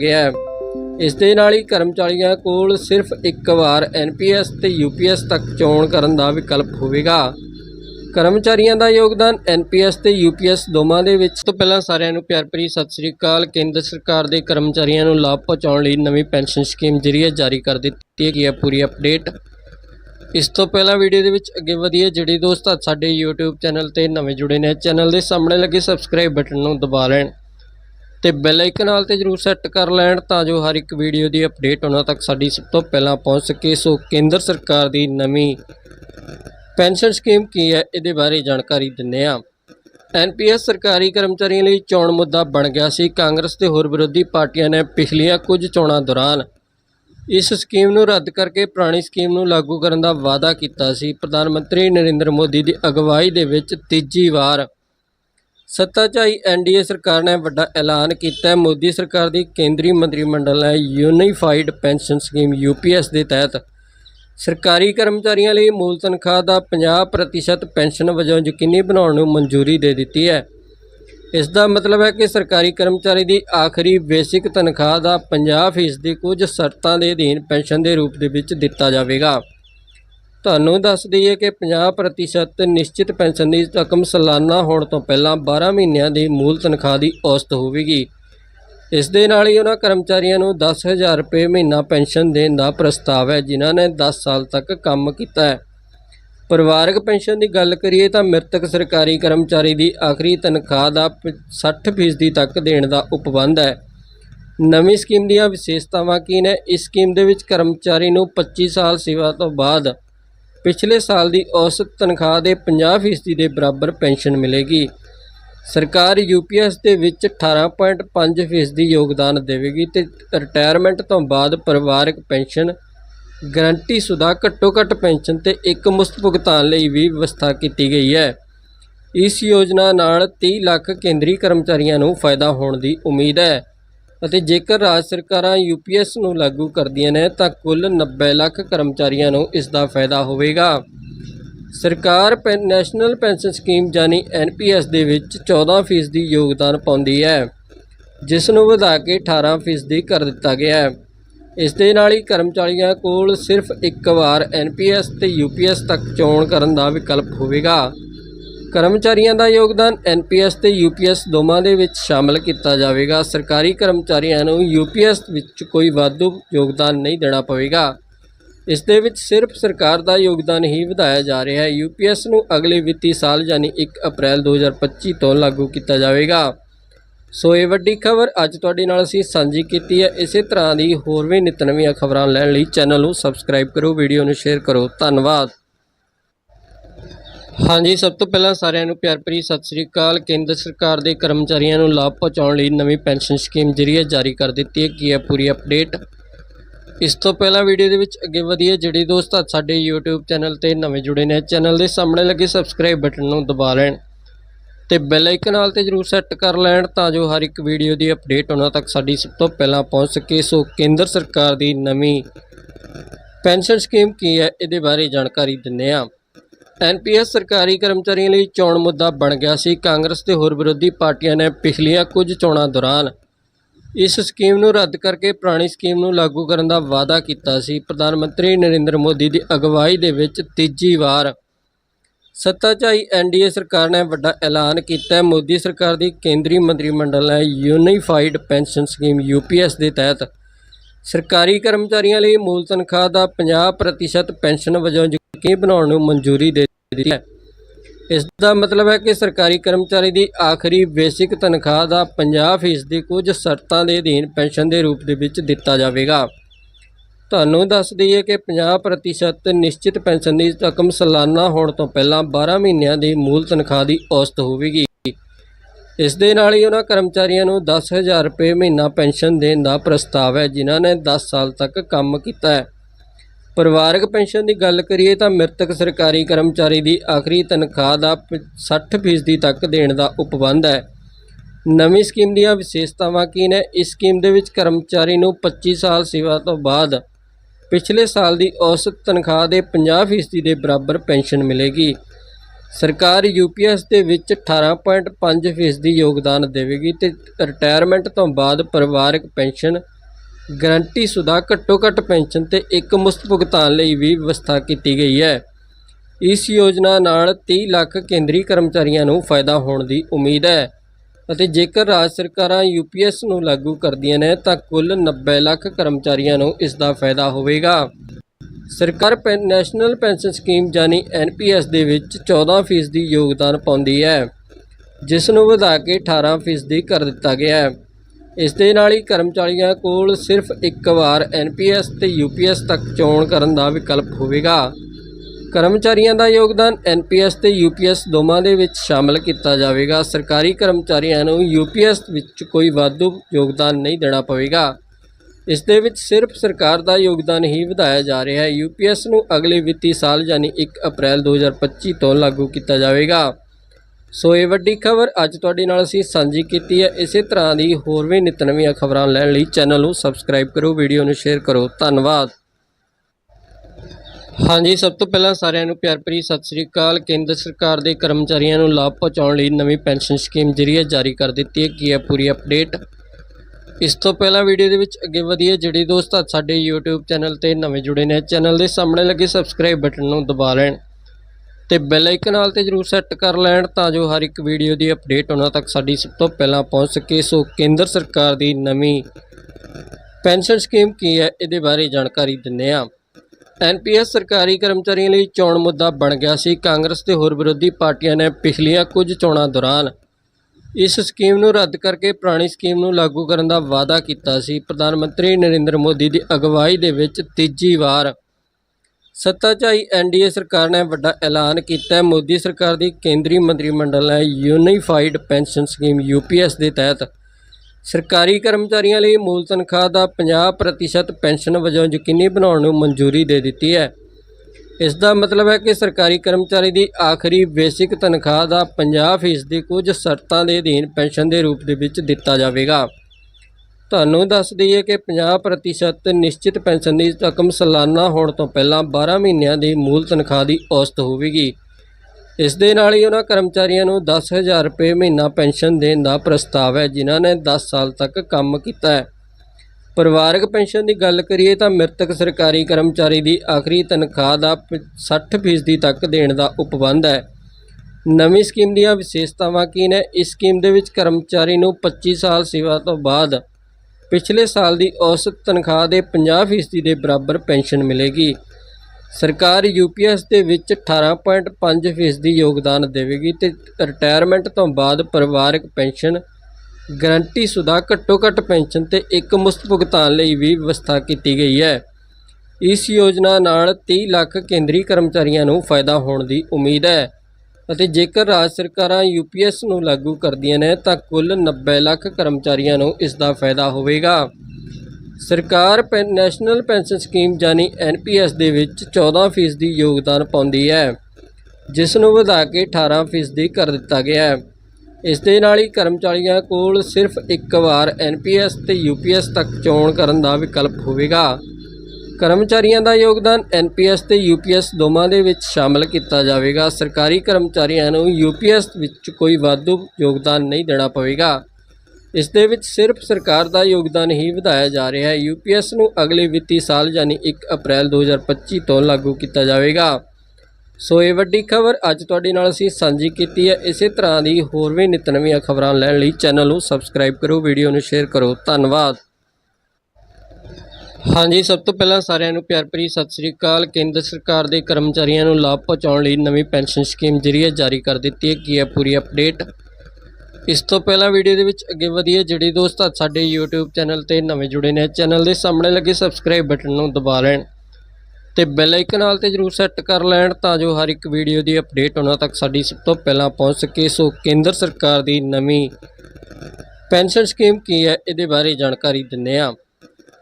ਗਿਆ ਇਸ ਦੇ ਨਾਲ ਹੀ ਕਰਮਚਾਰੀਆਂ ਕੋਲ ਸਿਰਫ ਇੱਕ ਵਾਰ ਐਨਪੀਐਸ ਤੇ ਯੂਪੀਐਸ ਤੱਕ ਚੋਣ ਕਰਨ ਦਾ ਵਿਕਲਪ ਹੋਵੇਗਾ। ਕਰਮਚਾਰੀਆਂ ਦਾ ਯੋਗਦਾਨ ਐਨਪੀਐਸ ਤੇ ਯੂਪੀਐਸ ਦੋਵਾਂ ਦੇ ਵਿੱਚ। ਤੋਂ ਪਹਿਲਾਂ ਸਾਰਿਆਂ ਨੂੰ ਪਿਆਰ ਭਰੀ ਸਤਿ ਸ੍ਰੀ ਅਕਾਲ। ਕੇਂਦਰ ਸਰਕਾਰ ਦੇ ਕਰਮਚਾਰੀਆਂ ਨੂੰ ਲਾਭ ਪਹੁੰਚਾਉਣ ਲਈ ਨਵੀਂ ਪੈਨਸ਼ਨ ਸਕੀਮ ਜਰੀਏ ਜਾਰੀ ਕਰ ਦਿੱਤੀ ਗਈ ਹੈ। ਪੂਰੀ ਅਪਡੇਟ। ਇਸ ਤੋਂ ਪਹਿਲਾਂ ਵੀਡੀਓ ਦੇ ਵਿੱਚ ਅੱਗੇ ਵਧੀਏ। ਜਿਹੜੇ ਦੋਸਤ ਸਾਡੇ YouTube ਚੈਨਲ ਤੇ ਨਵੇਂ ਜੁੜੇ ਨੇ, ਚੈਨਲ ਦੇ ਸਾਹਮਣੇ ਲੱਗੇ ਸਬਸਕ੍ਰਾਈਬ ਬਟਨ ਨੂੰ ਦਬਾ ਲੈਣ। ਤੇ ਬੈਲ ਆਈਕਨ ਨਾਲ ਤੇ ਜਰੂਰ ਸੈੱਟ ਕਰ ਲੈਣ ਤਾਂ ਜੋ ਹਰ ਇੱਕ ਵੀਡੀਓ ਦੀ ਅਪਡੇਟ ਉਹਨਾਂ ਤੱਕ ਸਾਡੀ ਸਭ ਤੋਂ ਪਹਿਲਾਂ ਪਹੁੰਚ ਸਕੇ। ਸੋ ਕੇਂਦਰ ਸਰਕਾਰ ਦੀ ਨਵੀਂ ਪੈਨਸ਼ਨ ਸਕੀਮ ਕੀ ਹੈ, ਇਹਦੇ ਬਾਰੇ ਜਾਣਕਾਰੀ ਦਿੰਦੇ ਹਾਂ। ਐਨਪੀਐਸ ਸਰਕਾਰੀ ਕਰਮਚਾਰੀਆਂ ਲਈ ਚੋਣ ਮੁੱਦਾ ਬਣ ਗਿਆ ਸੀ। ਕਾਂਗਰਸ ਤੇ ਹੋਰ ਵਿਰੋਧੀ ਪਾਰਟੀਆਂ ਨੇ ਪਿਛਲੀਆਂ ਕੁਝ ਚੋਣਾਂ ਦੌਰਾਨ ਇਸ ਸਕੀਮ ਨੂੰ ਰੱਦ ਕਰਕੇ ਪੁਰਾਣੀ ਸਕੀਮ ਨੂੰ ਲਾਗੂ ਕਰਨ ਦਾ ਵਾਅਦਾ ਕੀਤਾ ਸੀ। ਪ੍ਰਧਾਨ ਮੰਤਰੀ ਨਰਿੰਦਰ ਮੋਦੀ ਦੀ ਅਗਵਾਈ ਦੇ ਵਿੱਚ ਤੀਜੀ ਵਾਰ ਸੱਤਾ 'ਚ ਆਈ ਐਨਡੀਏ ਸਰਕਾਰ ਨੇ ਵੱਡਾ ਐਲਾਨ ਕੀਤਾ ਹੈ। ਮੋਦੀ ਸਰਕਾਰ ਦੀ ਕੇਂਦਰੀ ਮੰਤਰੀ ਮੰਡਲ ਨੇ ਯੂਨੀਫਾਈਡ ਪੈਨਸ਼ਨ ਸਕੀਮ ਯੂਪੀਐਸ ਦੇ ਤਹਿਤ। ਸਰਕਾਰੀ ਕਰਮਚਾਰੀਆਂ ਲਈ ਮੂਲ ਤਨਖਾਹ ਦਾ 50% ਪੈਨਸ਼ਨ ਵਜੋਂ ਯਕੀਨੀ ਬਣਾਉਣ ਨੂੰ ਮਨਜ਼ੂਰੀ ਦੇ ਦਿੱਤੀ ਹੈ। ਇਸ ਦਾ ਮਤਲਬ ਹੈ ਕਿ ਸਰਕਾਰੀ ਕਰਮਚਾਰੀ ਦੀ ਆਖਰੀ ਬੇਸਿਕ ਤਨਖਾਹ ਦਾ 50% ਕੁਝ ਸ਼ਰਤਾਂ ਦੇ ਅਧੀਨ ਪੈਨਸ਼ਨ ਦੇ ਰੂਪ ਦੇ ਵਿੱਚ ਦਿੱਤਾ ਜਾਵੇਗਾ। ਤੁਹਾਨੂੰ ਦੱਸ ਦਈਏ ਕਿ 50% ਨਿਸ਼ਚਿਤ ਪੈਨਸ਼ਨ ਦੀ ਰਕਮ ਸਾਲਾਨਾ ਹੋਣ ਤੋਂ ਪਹਿਲਾਂ 12 ਮਹੀਨਿਆਂ ਦੀ ਮੂਲ ਤਨਖਾਹ ਦੀ ਔਸਤ ਹੋਵੇਗੀ। ਇਸ ਦੇ ਨਾਲ ਹੀ ਉਹਨਾਂ ਕਰਮਚਾਰੀਆਂ ਨੂੰ 10000 ਰੁਪਏ ਮਹੀਨਾ ਪੈਨਸ਼ਨ ਦੇਣ ਦਾ ਪ੍ਰਸਤਾਵ ਹੈ, ਜਿਨ੍ਹਾਂ ਨੇ 10 ਸਾਲ ਤੱਕ ਕੰਮ ਕੀਤਾ ਹੈ। ਪਰਿਵਾਰਕ ਪੈਨਸ਼ਨ ਦੀ ਗੱਲ ਕਰੀਏ ਤਾਂ ਮ੍ਰਿਤਕ ਸਰਕਾਰੀ ਕਰਮਚਾਰੀ ਦੀ ਆਖਰੀ ਤਨਖਾਹ ਦਾ ਪ- 60% ਤੱਕ ਦੇਣ ਦਾ ਉਪਬੰਧ ਹੈ। ਨਵੀਂ ਸਕੀਮ ਦੀਆਂ ਵਿਸ਼ੇਸ਼ਤਾਵਾਂ ਕੀ ਨੇ? ਇਸ ਸਕੀਮ ਦੇ ਵਿੱਚ ਕਰਮਚਾਰੀ ਨੂੰ 25 ਸਾਲ ਸੇਵਾ ਤੋਂ ਬਾਅਦ ਪਿਛਲੇ ਸਾਲ ਦੀ ਔਸਤ ਤਨਖਾਹ ਦੇ 50% ਦੇ ਬਰਾਬਰ ਪੈਨਸ਼ਨ ਮਿਲੇਗੀ। ਸਰਕਾਰ ਯੂਪੀਐਸ ਦੇ ਵਿੱਚ 18.5% ਦੀ ਯੋਗਦਾਨ ਦੇਵੇਗੀ ਤੇ ਰਿਟਾਇਰਮੈਂਟ ਤੋਂ ਬਾਅਦ ਪਰਿਵਾਰਕ ਪੈਨਸ਼ਨ, ਗਰੰਟੀ ਸੁਦਾ ਘੱਟੋ ਘੱਟ ਪੈਨਸ਼ਨ ਤੇ ਇੱਕ ਮੁਸਤ ਭੁਗਤਾਨ ਲਈ ਵੀ ਵਿਵਸਥਾ ਕੀਤੀ ਗਈ ਹੈ। ਇਸ ਯੋਜਨਾ ਨਾਲ 30 ਲੱਖ ਕੇਂਦਰੀ ਕਰਮਚਾਰੀਆਂ ਨੂੰ ਫਾਇਦਾ ਹੋਣ ਦੀ ਉਮੀਦ ਹੈ। ਅਤੇ ਜੇਕਰ ਰਾਜ ਸਰਕਾਰਾਂ ਯੂਪੀਐਸ ਨੂੰ ਲਾਗੂ ਕਰਦੀਆਂ ਨੇ, ਤਾਂ ਕੁੱਲ 90 ਲੱਖ ਕਰਮਚਾਰੀਆਂ ਨੂੰ ਇਸ ਦਾ ਫਾਇਦਾ ਹੋਵੇਗਾ। ਸਰਕਾਰ ਪੈ- ਨੈਸ਼ਨਲ ਪੈਨਸ਼ਨ ਸਕੀਮ ਯਾਨੀ ਐਨਪੀਐਸ ਦੇ ਵਿੱਚ 14% ਦੀ ਯੋਗਦਾਨ ਪਾਉਂਦੀ ਹੈ, ਜਿਸ ਨੂੰ ਵਧਾ ਕੇ 18% ਦੀ ਕਰ ਦਿੱਤਾ ਗਿਆ ਹੈ। ਇਸ ਦੇ ਨਾਲ ਹੀ ਕਰਮਚਾਰੀਆਂ ਕੋਲ ਸਿਰਫ ਇੱਕ ਵਾਰ ਐਨਪੀਐਸ ਤੇ ਯੂਪੀਐਸ ਤੱਕ ਚੋਣ ਕਰਨ ਦਾ ਵਿਕਲਪ ਹੋਵੇਗਾ। ਕਰਮਚਾਰੀਆਂ ਦਾ ਯੋਗਦਾਨ ਐਨਪੀਐਸ ਤੇ ਯੂਪੀਐਸ ਦੋਵਾਂ ਦੇ ਵਿੱਚ ਸ਼ਾਮਲ ਕੀਤਾ ਜਾਵੇਗਾ। ਸਰਕਾਰੀ ਕਰਮਚਾਰੀਆਂ ਨੂੰ ਯੂਪੀਐਸ ਵਿੱਚ ਕੋਈ ਵਾਧੂ ਯੋਗਦਾਨ ਨਹੀਂ ਦੇਣਾ ਪਵੇਗਾ। ਇਸ ਦੇ ਵਿੱਚ ਸਿਰਫ ਸਰਕਾਰ ਦਾ ਯੋਗਦਾਨ ਹੀ ਵਧਾਇਆ ਜਾ ਰਿਹਾ ਹੈ। ਯੂਪੀਐਸ ਨੂੰ ਅਗਲੇ ਵਿੱਤੀ ਸਾਲ ਯਾਨੀ 1 ਅਪ੍ਰੈਲ 2025 ਤੋਂ ਲਾਗੂ ਕੀਤਾ ਜਾਵੇਗਾ। ਸੋ ਇਹ ਵੱਡੀ ਖਬਰ ਅੱਜ ਤੁਹਾਡੇ ਨਾਲ ਅਸੀਂ ਸਾਂਝੀ ਕੀਤੀ ਹੈ। ਇਸੇ ਤਰ੍ਹਾਂ ਦੀ ਹੋਰ ਵੀ ਨਿਤ ਨਵੀਆਂ ਖਬਰਾਂ ਲੈਣ ਲਈ ਚੈਨਲ ਨੂੰ ਸਬਸਕ੍ਰਾਈਬ ਕਰੋ, ਵੀਡੀਓ ਨੂੰ ਸ਼ੇਅਰ ਕਰੋ। ਧੰਨਵਾਦ। ਹਾਂਜੀ, ਸਭ ਤੋਂ ਪਹਿਲਾਂ ਸਾਰਿਆਂ ਨੂੰ ਪਿਆਰ ਭਰੀ ਸਤਿ ਸ੍ਰੀ ਅਕਾਲ। ਕੇਂਦਰ ਸਰਕਾਰ ਦੇ ਕਰਮਚਾਰੀਆਂ ਨੂੰ ਲਾਭ ਪਹੁੰਚਾਉਣ ਲਈ ਨਵੀਂ ਪੈਨਸ਼ਨ ਸਕੀਮ ਜਿਹੜੀ ਹੈ ਜਾਰੀ ਕਰ ਦਿੱਤੀ ਹੈ। ਕੀ ਹੈ ਪੂਰੀ ਅਪਡੇਟ? ਇਸ ਤੋਂ ਪਹਿਲਾਂ ਵੀਡੀਓ ਦੇ ਵਿੱਚ ਅੱਗੇ ਵਧੀਏ। ਜਿਹੜੇ ਦੋਸਤ ਅੱਜ ਸਾਡੇ YouTube ਚੈਨਲ ਤੇ ਨਵੇਂ ਜੁੜੇ ਨੇ, ਚੈਨਲ ਦੇ ਸਾਹਮਣੇ ਲੱਗੇ ਸਬਸਕ੍ਰਾਈਬ ਬਟਨ ਨੂੰ ਦਬਾ ਲੈਣ ਤੇ ਬੈਲ ਆਈਕਨ ਨਾਲ ਤੇ ਜਰੂਰ ਸੈੱਟ ਕਰ ਲੈਣ ਤਾਂ ਜੋ ਹਰ ਇੱਕ ਵੀਡੀਓ ਦੀ ਅਪਡੇਟ ਉਹਨਾਂ ਤੱਕ ਸਾਡੀ ਸਭ ਤੋਂ ਪਹਿਲਾਂ ਪਹੁੰਚ ਸਕੇ। ਸੋ ਕੇਂਦਰ ਸਰਕਾਰ ਦੀ ਨਵੀਂ ਪੈਨਸ਼ਨ ਸਕੀਮ ਕੀ ਹੈ, ਇਹਦੇ ਬਾਰੇ ਜਾਣਕਾਰੀ ਦਿੰਦੇ ਹਾਂ। ਐਨਪੀਐਸ ਸਰਕਾਰੀ ਕਰਮਚਾਰੀਆਂ ਲਈ ਚੋਣ ਮੁੱਦਾ ਬਣ ਗਿਆ ਸੀ। ਕਾਂਗਰਸ ਤੇ ਹੋਰ ਵਿਰੋਧੀ ਪਾਰਟੀਆਂ ਨੇ ਪਿਛਲੀਆਂ ਕੁਝ ਚੋਣਾਂ ਦੌਰਾਨ ਇਸ ਸਕੀਮ ਨੂੰ ਰੱਦ ਕਰਕੇ ਪੁਰਾਣੀ ਸਕੀਮ ਨੂੰ ਲਾਗੂ ਕਰਨ ਦਾ ਵਾਅਦਾ ਕੀਤਾ ਸੀ। ਪ੍ਰਧਾਨ ਮੰਤਰੀ ਨਰਿੰਦਰ ਮੋਦੀ ਦੀ ਅਗਵਾਈ ਦੇ ਵਿੱਚ ਤੀਜੀ ਵਾਰ ਸੱਤਾ 'ਚ ਆਈ ਐਨਡੀਏ ਸਰਕਾਰ ਨੇ ਵੱਡਾ ਐਲਾਨ ਕੀਤਾ ਹੈ। ਮੋਦੀ ਸਰਕਾਰ ਦੀ ਕੇਂਦਰੀ ਮੰਤਰੀ ਮੰਡਲ ਨੇ ਯੂਨੀਫਾਈਡ ਪੈਨਸ਼ਨ ਸਕੀਮ ਯੂਪੀਐਸ ਦੇ ਤਹਿਤ ਸਰਕਾਰੀ ਕਰਮਚਾਰੀਆਂ ਲਈ ਮੂਲ ਤਨਖਾਹ ਦਾ 50% ਪੈਨਸ਼ਨ ਵਜੋਂ ਯਕੀਨੀ ਬਣਾਉਣ ਨੂੰ ਮਨਜ਼ੂਰੀ ਦੇ ਦਿੱਤੀ ਹੈ। ਇਸ ਦਾ ਮਤਲਬ ਹੈ ਕਿ ਸਰਕਾਰੀ ਕਰਮਚਾਰੀ ਦੀ ਆਖਰੀ ਬੇਸਿਕ ਤਨਖਾਹ ਦਾ 50% ਕੁਝ ਸ਼ਰਤਾਂ ਦੇ ਅਧੀਨ ਪੈਨਸ਼ਨ ਦੇ ਰੂਪ ਦੇ ਵਿੱਚ ਦਿੱਤਾ ਜਾਵੇਗਾ। ਤੁਹਾਨੂੰ ਦੱਸ ਦਈਏ ਕਿ 50% ਨਿਸ਼ਚਿਤ ਪੈਨਸ਼ਨ ਦੀ ਰਕਮ ਸਾਲਾਨਾ ਹੋਣ ਤੋਂ ਪਹਿਲਾਂ 12 ਮਹੀਨਿਆਂ ਦੀ ਮੂਲ ਤਨਖਾਹ ਦੀ ਔਸਤ ਹੋਵੇਗੀ। ਇਸ ਦੇ ਨਾਲ ਹੀ ਉਹਨਾਂ ਕਰਮਚਾਰੀਆਂ ਨੂੰ 10000 ਰੁਪਏ ਮਹੀਨਾ ਪੈਨਸ਼ਨ ਦੇਣ ਦਾ ਪ੍ਰਸਤਾਵ ਹੈ, ਜਿਨ੍ਹਾਂ ਨੇ 10 ਸਾਲ ਤੱਕ ਕੰਮ ਕੀਤਾ ਹੈ। ਪਰਿਵਾਰਕ ਪੈਨਸ਼ਨ ਦੀ ਗੱਲ ਕਰੀਏ ਤਾਂ ਮ੍ਰਿਤਕ ਸਰਕਾਰੀ ਕਰਮਚਾਰੀ ਦੀ ਆਖਰੀ ਤਨਖਾਹ ਦਾ ਪ- 60% ਤੱਕ ਦੇਣ ਦਾ ਉਪਬੰਧ ਹੈ। ਨਵੀਂ ਸਕੀਮ ਦੀਆਂ ਵਿਸ਼ੇਸ਼ਤਾਵਾਂ ਕੀ ਨੇ? ਇਸ ਸਕੀਮ ਦੇ ਵਿੱਚ ਕਰਮਚਾਰੀ ਨੂੰ 25 ਸਾਲ ਸੇਵਾ ਤੋਂ ਬਾਅਦ ਪਿਛਲੇ ਸਾਲ ਦੀ ਔਸਤ ਤਨਖਾਹ ਦੇ 50% ਦੇ ਬਰਾਬਰ ਪੈਨਸ਼ਨ ਮਿਲੇਗੀ। ਸਰਕਾਰ ਯੂਪੀਐਸ ਦੇ ਵਿੱਚ 18.5% ਫੀਸਦੀ ਯੋਗਦਾਨ ਦੇਵੇਗੀ ਤੇ ਰਿਟਾਇਰਮੈਂਟ ਤੋਂ ਬਾਅਦ ਪਰਿਵਾਰਕ ਪੈਨਸ਼ਨ ਗਰੰਟੀਸ਼ੁਦਾ ਘੱਟੋ-ਘੱਟ ਪੈਨਸ਼ਨ ਤੇ ਇੱਕ ਮੁਸਤ ਭੁਗਤਾਨ ਲਈ ਵੀ ਵਿਵਸਥਾ ਕੀਤੀ ਗਈ ਹੈ। ਇਸ ਯੋਜਨਾ ਨਾਲ 30 ਲੱਖ ਕੇਂਦਰੀ ਕਰਮਚਾਰੀਆਂ ਨੂੰ ਫਾਇਦਾ ਹੋਣ ਦੀ ਉਮੀਦ ਹੈ ਅਤੇ ਜੇਕਰ ਰਾਜ ਸਰਕਾਰਾਂ ਯੂਪੀਐਸ ਨੂੰ ਲਾਗੂ ਕਰਦੀਆਂ ਨੇ ਤਾਂ ਕੁੱਲ 90 ਲੱਖ ਕਰਮਚਾਰੀਆਂ ਨੂੰ ਇਸ ਦਾ ਫਾਇਦਾ ਹੋਵੇਗਾ। ਸਰਕਾਰ ਪੈ- ਨੈਸ਼ਨਲ ਪੈਨਸ਼ਨ ਸਕੀਮ ਯਾਨੀ ਐਨਪੀਐਸ ਦੇ ਵਿੱਚ 14% ਦੀ ਯੋਗਦਾਨ ਪਾਉਂਦੀ ਹੈ, ਜਿਸ ਨੂੰ ਵਧਾ ਕੇ 18% ਦੀ ਕਰ ਦਿੱਤਾ ਗਿਆ ਹੈ। ਇਸ ਦੇ ਨਾਲ ਹੀ ਕਰਮਚਾਰੀਆਂ ਕੋਲ ਸਿਰਫ ਇੱਕ ਵਾਰ ਐਨਪੀਐਸ ਤੇ ਯੂਪੀਐਸ ਤੱਕ ਚੋਣ ਕਰਨ ਦਾ ਵਿਕਲਪ ਹੋਵੇਗਾ। ਕਰਮਚਾਰੀਆਂ ਦਾ ਯੋਗਦਾਨ ਐਨਪੀਐਸ ਤੇ ਯੂਪੀਐਸ ਦੋਵਾਂ ਦੇ ਵਿੱਚ ਸ਼ਾਮਲ ਕੀਤਾ ਜਾਵੇਗਾ। ਸਰਕਾਰੀ ਕਰਮਚਾਰੀਆਂ ਨੂੰ ਯੂਪੀਐਸ ਵਿੱਚ ਕੋਈ ਵਾਧੂ ਯੋਗਦਾਨ ਨਹੀਂ ਦੇਣਾ ਪਵੇਗਾ। ਇਸ ਦੇ ਵਿੱਚ ਸਿਰਫ ਸਰਕਾਰ ਦਾ ਯੋਗਦਾਨ ਹੀ ਵਧਾਇਆ ਜਾ ਰਿਹਾ ਹੈ। ਯੂਪੀਐਸ ਨੂੰ ਅਗਲੇ ਵਿੱਤੀ ਸਾਲ, ਯਾਨੀ 1 ਅਪ੍ਰੈਲ 2025 ਤੋਂ ਲਾਗੂ ਕੀਤਾ ਜਾਵੇਗਾ। ਸੋ ਇਹ ਵੱਡੀ ਖਬਰ ਅੱਜ ਤੁਹਾਡੇ ਨਾਲ ਅਸੀਂ ਸਾਂਝੀ ਕੀਤੀ ਹੈ। ਇਸੇ ਤਰ੍ਹਾਂ ਦੀ ਹੋਰ ਵੀ ਨਿਤ ਨਵੀਆਂ ਖਬਰਾਂ ਲੈਣ ਲਈ ਚੈਨਲ ਨੂੰ ਸਬਸਕ੍ਰਾਈਬ ਕਰੋ, ਵੀਡੀਓ ਨੂੰ ਸ਼ੇਅਰ ਕਰੋ। ਧੰਨਵਾਦ। ਹਾਂਜੀ, ਸਭ ਤੋਂ ਪਹਿਲਾਂ ਸਾਰਿਆਂ ਨੂੰ ਪਿਆਰ ਭਰੀ ਸਤਿ ਸ੍ਰੀ ਅਕਾਲ। ਕੇਂਦਰ ਸਰਕਾਰ ਦੇ ਕਰਮਚਾਰੀਆਂ ਨੂੰ ਲਾਭ ਪਹੁੰਚਾਉਣ ਲਈ ਨਵੀਂ ਪੈਨਸ਼ਨ ਸਕੀਮ ਜਰੀਏ ਜਾਰੀ ਕਰ ਦਿੱਤੀ ਹੈ। ਕੀ ਹੈ ਪੂਰੀ ਅਪਡੇਟ? ਇਸ ਤੋਂ ਪਹਿਲਾਂ ਵੀਡੀਓ ਦੇ ਵਿੱਚ ਅੱਗੇ ਵਧੀਏ ਜਿਹੜੇ ਦੋਸਤ ਸਾਡੇ YouTube ਚੈਨਲ ਤੇ ਨਵੇਂ ਜੁੜੇ ਨੇ, ਚੈਨਲ ਦੇ ਸਾਹਮਣੇ ਲੱਗੇ ਸਬਸਕ੍ਰਾਈਬ ਬਟਨ ਨੂੰ ਦਬਾ ਲੈਣ। ਤੇ ਬੈਲ ਆਈਕਨ ਨਾਲ ਤੇ ਜਰੂਰ ਸੈੱਟ ਕਰ ਲੈਣ ਤਾਂ ਜੋ ਹਰ ਇੱਕ ਵੀਡੀਓ ਦੀ ਅਪਡੇਟ ਉਹਨਾਂ ਤੱਕ ਸਾਡੀ ਸਭ ਤੋਂ ਪਹਿਲਾਂ ਪਹੁੰਚ ਸਕੇ। ਸੋ ਕੇਂਦਰ ਸਰਕਾਰ ਦੀ ਨਵੀਂ ਪੈਨਸ਼ਨ ਸਕੀਮ ਕੀ ਹੈ, ਇਹਦੇ ਬਾਰੇ ਜਾਣਕਾਰੀ ਦਿੰਦੇ ਹਾਂ। ਐਨਪੀਐਸ ਸਰਕਾਰੀ ਕਰਮਚਾਰੀਆਂ ਲਈ ਚੋਣ ਮੁੱਦਾ ਬਣ ਗਿਆ ਸੀ। ਕਾਂਗਰਸ ਤੇ ਹੋਰ ਵਿਰੋਧੀ ਪਾਰਟੀਆਂ ਨੇ ਪਿਛਲੀਆਂ ਕੁਝ ਚੋਣਾਂ ਦੌਰਾਨ ਇਸ ਸਕੀਮ ਨੂੰ ਰੱਦ ਕਰਕੇ ਪੁਰਾਣੀ ਸਕੀਮ ਨੂੰ ਲਾਗੂ ਕਰਨ ਦਾ ਵਾਅਦਾ ਕੀਤਾ ਸੀ। ਪ੍ਰਧਾਨ ਮੰਤਰੀ ਨਰਿੰਦਰ ਮੋਦੀ ਦੀ ਅਗਵਾਈ ਦੇ ਵਿੱਚ ਤੀਜੀ ਵਾਰ ਸੱਤਾ 'ਚ ਆਈ ਐਨਡੀਏ ਸਰਕਾਰ ਨੇ ਵੱਡਾ ਐਲਾਨ ਕੀਤਾ ਹੈ। ਮੋਦੀ ਸਰਕਾਰ ਦੀ ਕੇਂਦਰੀ ਮੰਤਰੀ ਮੰਡਲ ਨੇ ਯੂਨੀਫਾਈਡ ਪੈਨਸ਼ਨ ਸਕੀਮ ਯੂਪੀਐਸ ਦੇ ਤਹਿਤ ਸਰਕਾਰੀ ਕਰਮਚਾਰੀਆਂ ਲਈ ਮੂਲ ਤਨਖਾਹ ਦਾ 50% ਪੈਨਸ਼ਨ ਵਜੋਂ ਯਕੀਨੀ ਬਣਾਉਣ ਨੂੰ ਮਨਜ਼ੂਰੀ ਦੇ ਦਿੱਤੀ ਹੈ। ਇਸ ਦਾ ਮਤਲਬ ਹੈ ਕਿ ਸਰਕਾਰੀ ਕਰਮਚਾਰੀ ਦੀ ਆਖਰੀ ਬੇਸਿਕ ਤਨਖਾਹ ਦਾ 50% ਕੁਝ ਸ਼ਰਤਾਂ ਦੇ ਅਧੀਨ ਪੈਨਸ਼ਨ ਦੇ ਰੂਪ ਦੇ ਵਿੱਚ ਦਿੱਤਾ ਜਾਵੇਗਾ। ਤੁਹਾਨੂੰ ਦੱਸ ਦਈਏ ਕਿ 50% ਨਿਸ਼ਚਿਤ ਪੈਨਸ਼ਨ ਦੀ ਰਕਮ ਸਾਲਾਨਾ ਹੋਣ ਤੋਂ ਪਹਿਲਾਂ 12 ਮਹੀਨਿਆਂ ਦੀ ਮੂਲ ਤਨਖਾਹ ਦੀ ਔਸਤ ਹੋਵੇਗੀ। ਇਸ ਦੇ ਨਾਲ ਹੀ ਉਹਨਾਂ ਕਰਮਚਾਰੀਆਂ ਨੂੰ 10000 ਰੁਪਏ ਮਹੀਨਾ ਪੈਨਸ਼ਨ ਦੇਣ ਦਾ ਪ੍ਰਸਤਾਵ ਹੈ, ਜਿਨ੍ਹਾਂ ਨੇ 10 ਸਾਲ ਤੱਕ ਕੰਮ ਕੀਤਾ ਹੈ। ਪਰਿਵਾਰਕ ਪੈਨਸ਼ਨ ਦੀ ਗੱਲ ਕਰੀਏ ਤਾਂ ਮ੍ਰਿਤਕ ਸਰਕਾਰੀ ਕਰਮਚਾਰੀ ਦੀ ਆਖਰੀ ਤਨਖਾਹ ਦਾ ਪ- 60% ਤੱਕ ਦੇਣ ਦਾ ਉਪਬੰਧ ਹੈ। ਨਵੀਂ ਸਕੀਮ ਦੀਆਂ ਵਿਸ਼ੇਸ਼ਤਾਵਾਂ ਕੀ ਨੇ? ਇਸ ਸਕੀਮ ਦੇ ਵਿੱਚ ਕਰਮਚਾਰੀ ਨੂੰ 25 ਸਾਲ ਸੇਵਾ ਤੋਂ ਬਾਅਦ ਪਿਛਲੇ ਸਾਲ ਦੀ ਔਸਤ ਤਨਖਾਹ ਦੇ 50% ਦੇ ਬਰਾਬਰ ਪੈਨਸ਼ਨ ਮਿਲੇਗੀ। ਸਰਕਾਰ ਯੂਪੀਐਸ ਦੇ ਵਿੱਚ 18.5% ਦੀ ਯੋਗਦਾਨ ਦੇਵੇਗੀ ਤੇ ਰਿਟਾਇਰਮੈਂਟ ਤੋਂ ਬਾਅਦ ਪਰਿਵਾਰਕ ਪੈਨਸ਼ਨ ਗਰੰਟੀਸ਼ੁਦਾ ਘੱਟੋ-ਘੱਟ ਪੈਨਸ਼ਨ ਤੇ ਇੱਕ ਮੁਸਤ ਭੁਗਤਾਨ ਲਈ ਵੀ ਵਿਵਸਥਾ ਕੀਤੀ ਗਈ ਹੈ। ਇਸ ਯੋਜਨਾ ਨਾਲ 30 ਲੱਖ ਕੇਂਦਰੀ ਕਰਮਚਾਰੀਆਂ ਨੂੰ ਫਾਇਦਾ ਹੋਣ ਦੀ ਉਮੀਦ ਹੈ। ਅਤੇ ਜੇਕਰ ਰਾਜ ਸਰਕਾਰਾਂ ਯੂਪੀਐਸ ਨੂੰ ਲਾਗੂ ਕਰਦੀਆਂ ਨੇ, ਤਾਂ ਕੁੱਲ 90 ਲੱਖ ਕਰਮਚਾਰੀਆਂ ਨੂੰ ਇਸ ਦਾ ਫਾਇਦਾ ਹੋਵੇਗਾ। ਸਰਕਾਰ ਪੈ- ਨੈਸ਼ਨਲ ਪੈਨਸ਼ਨ ਸਕੀਮ ਯਾਨੀ ਐਨਪੀਐਸ ਦੇ ਵਿੱਚ 14% ਦੀ ਯੋਗਦਾਨ ਪਾਉਂਦੀ ਹੈ, ਜਿਸ ਨੂੰ ਵਧਾ ਕੇ 18% ਦੀ ਕਰ ਦਿੱਤਾ ਗਿਆ ਹੈ। ਇਸ ਦੇ ਨਾਲ ਹੀ ਕਰਮਚਾਰੀਆਂ ਕੋਲ ਸਿਰਫ ਇੱਕ ਵਾਰ ਐਨਪੀਐਸ ਤੇ ਯੂਪੀਐਸ ਤੱਕ ਚੋਣ ਕਰਨ ਦਾ ਵਿਕਲਪ ਹੋਵੇਗਾ। ਕਰਮਚਾਰੀਆਂ ਦਾ ਯੋਗਦਾਨ ਐਨਪੀਐਸ ਤੇ ਯੂਪੀਐਸ ਦੋਵਾਂ ਦੇ ਵਿੱਚ ਸ਼ਾਮਲ ਕੀਤਾ ਜਾਵੇਗਾ। ਸਰਕਾਰੀ ਕਰਮਚਾਰੀਆਂ ਨੂੰ ਯੂਪੀਐਸ ਵਿੱਚ ਕੋਈ ਵਾਧੂ ਯੋਗਦਾਨ ਨਹੀਂ ਦੇਣਾ ਪਵੇਗਾ। ਇਸ ਦੇ ਵਿੱਚ ਸਿਰਫ ਸਰਕਾਰ ਦਾ ਯੋਗਦਾਨ ਹੀ ਵਧਾਇਆ ਜਾ ਰਿਹਾ ਹੈ। ਯੂਪੀਐਸ ਨੂੰ ਅਗਲੇ ਵਿੱਤੀ ਸਾਲ, ਯਾਨੀ 1 ਅਪ੍ਰੈਲ 2025 ਤੋਂ ਲਾਗੂ ਕੀਤਾ ਜਾਵੇਗਾ। ਸੋ ਇਹ ਵੱਡੀ ਖਬਰ ਅੱਜ ਤੁਹਾਡੇ ਨਾਲ ਅਸੀਂ ਸਾਂਝੀ ਕੀਤੀ ਹੈ। ਇਸੇ ਤਰ੍ਹਾਂ ਦੀ ਹੋਰ ਵੀ ਨਿਤ ਨਵੀਆਂ ਖਬਰਾਂ ਲੈਣ ਲਈ ਚੈਨਲ ਨੂੰ ਸਬਸਕ੍ਰਾਈਬ ਕਰੋ, ਵੀਡੀਓ ਨੂੰ ਸ਼ੇਅਰ ਕਰੋ। ਧੰਨਵਾਦ। ਹਾਂਜੀ, ਸਭ ਤੋਂ ਪਹਿਲਾਂ ਸਾਰਿਆਂ ਨੂੰ ਪਿਆਰ ਭਰੀ ਸਤਿ ਸ੍ਰੀ ਅਕਾਲ। ਕੇਂਦਰ ਸਰਕਾਰ ਦੇ ਕਰਮਚਾਰੀਆਂ ਨੂੰ ਲਾਭ ਪਹੁੰਚਾਉਣ ਲਈ ਨਵੀਂ ਪੈਨਸ਼ਨ ਸਕੀਮ ਜਰੀਏ ਜਾਰੀ ਕਰ ਦਿੱਤੀ ਹੈ। ਕੀ ਹੈ ਪੂਰੀ ਅਪਡੇਟ? ਇਸ ਤੋਂ ਪਹਿਲਾਂ ਵੀਡੀਓ ਦੇ ਵਿੱਚ ਅੱਗੇ ਵਧੀਏ ਜਿਹੜੇ ਦੋਸਤ, ਅੱਜ ਸਾਡੇ YouTube ਚੈਨਲ ਤੇ ਨਵੇਂ ਜੁੜੇ ਨੇ। ਚੈਨਲ ਦੇ ਸਾਹਮਣੇ ਲੱਗੇ ਸਬਸਕ੍ਰਾਈਬ ਬਟਨ ਨੂੰ ਦਬਾ ਲੈਣ ਤੇ ਬੈਲ ਆਈਕਨ ਨਾਲ ਤੇ ਜਰੂਰ ਸੈੱਟ ਕਰ ਲੈਣ ਤਾਂ ਜੋ ਹਰ ਇੱਕ ਵੀਡੀਓ ਦੀ ਅਪਡੇਟ ਉਹਨਾਂ ਤੱਕ ਸਾਡੀ ਸਭ ਤੋਂ ਪਹਿਲਾਂ ਪਹੁੰਚ ਸਕੇ। ਸੋ ਕੇਂਦਰ ਸਰਕਾਰ ਦੀ ਨਵੀਂ ਪੈਨਸ਼ਨ ਸਕੀਮ ਕੀ ਹੈ? ਇਹਦੇ ਬਾਰੇ ਜਾਣਕਾਰੀ ਦਿੰਦੇ ਹਾਂ।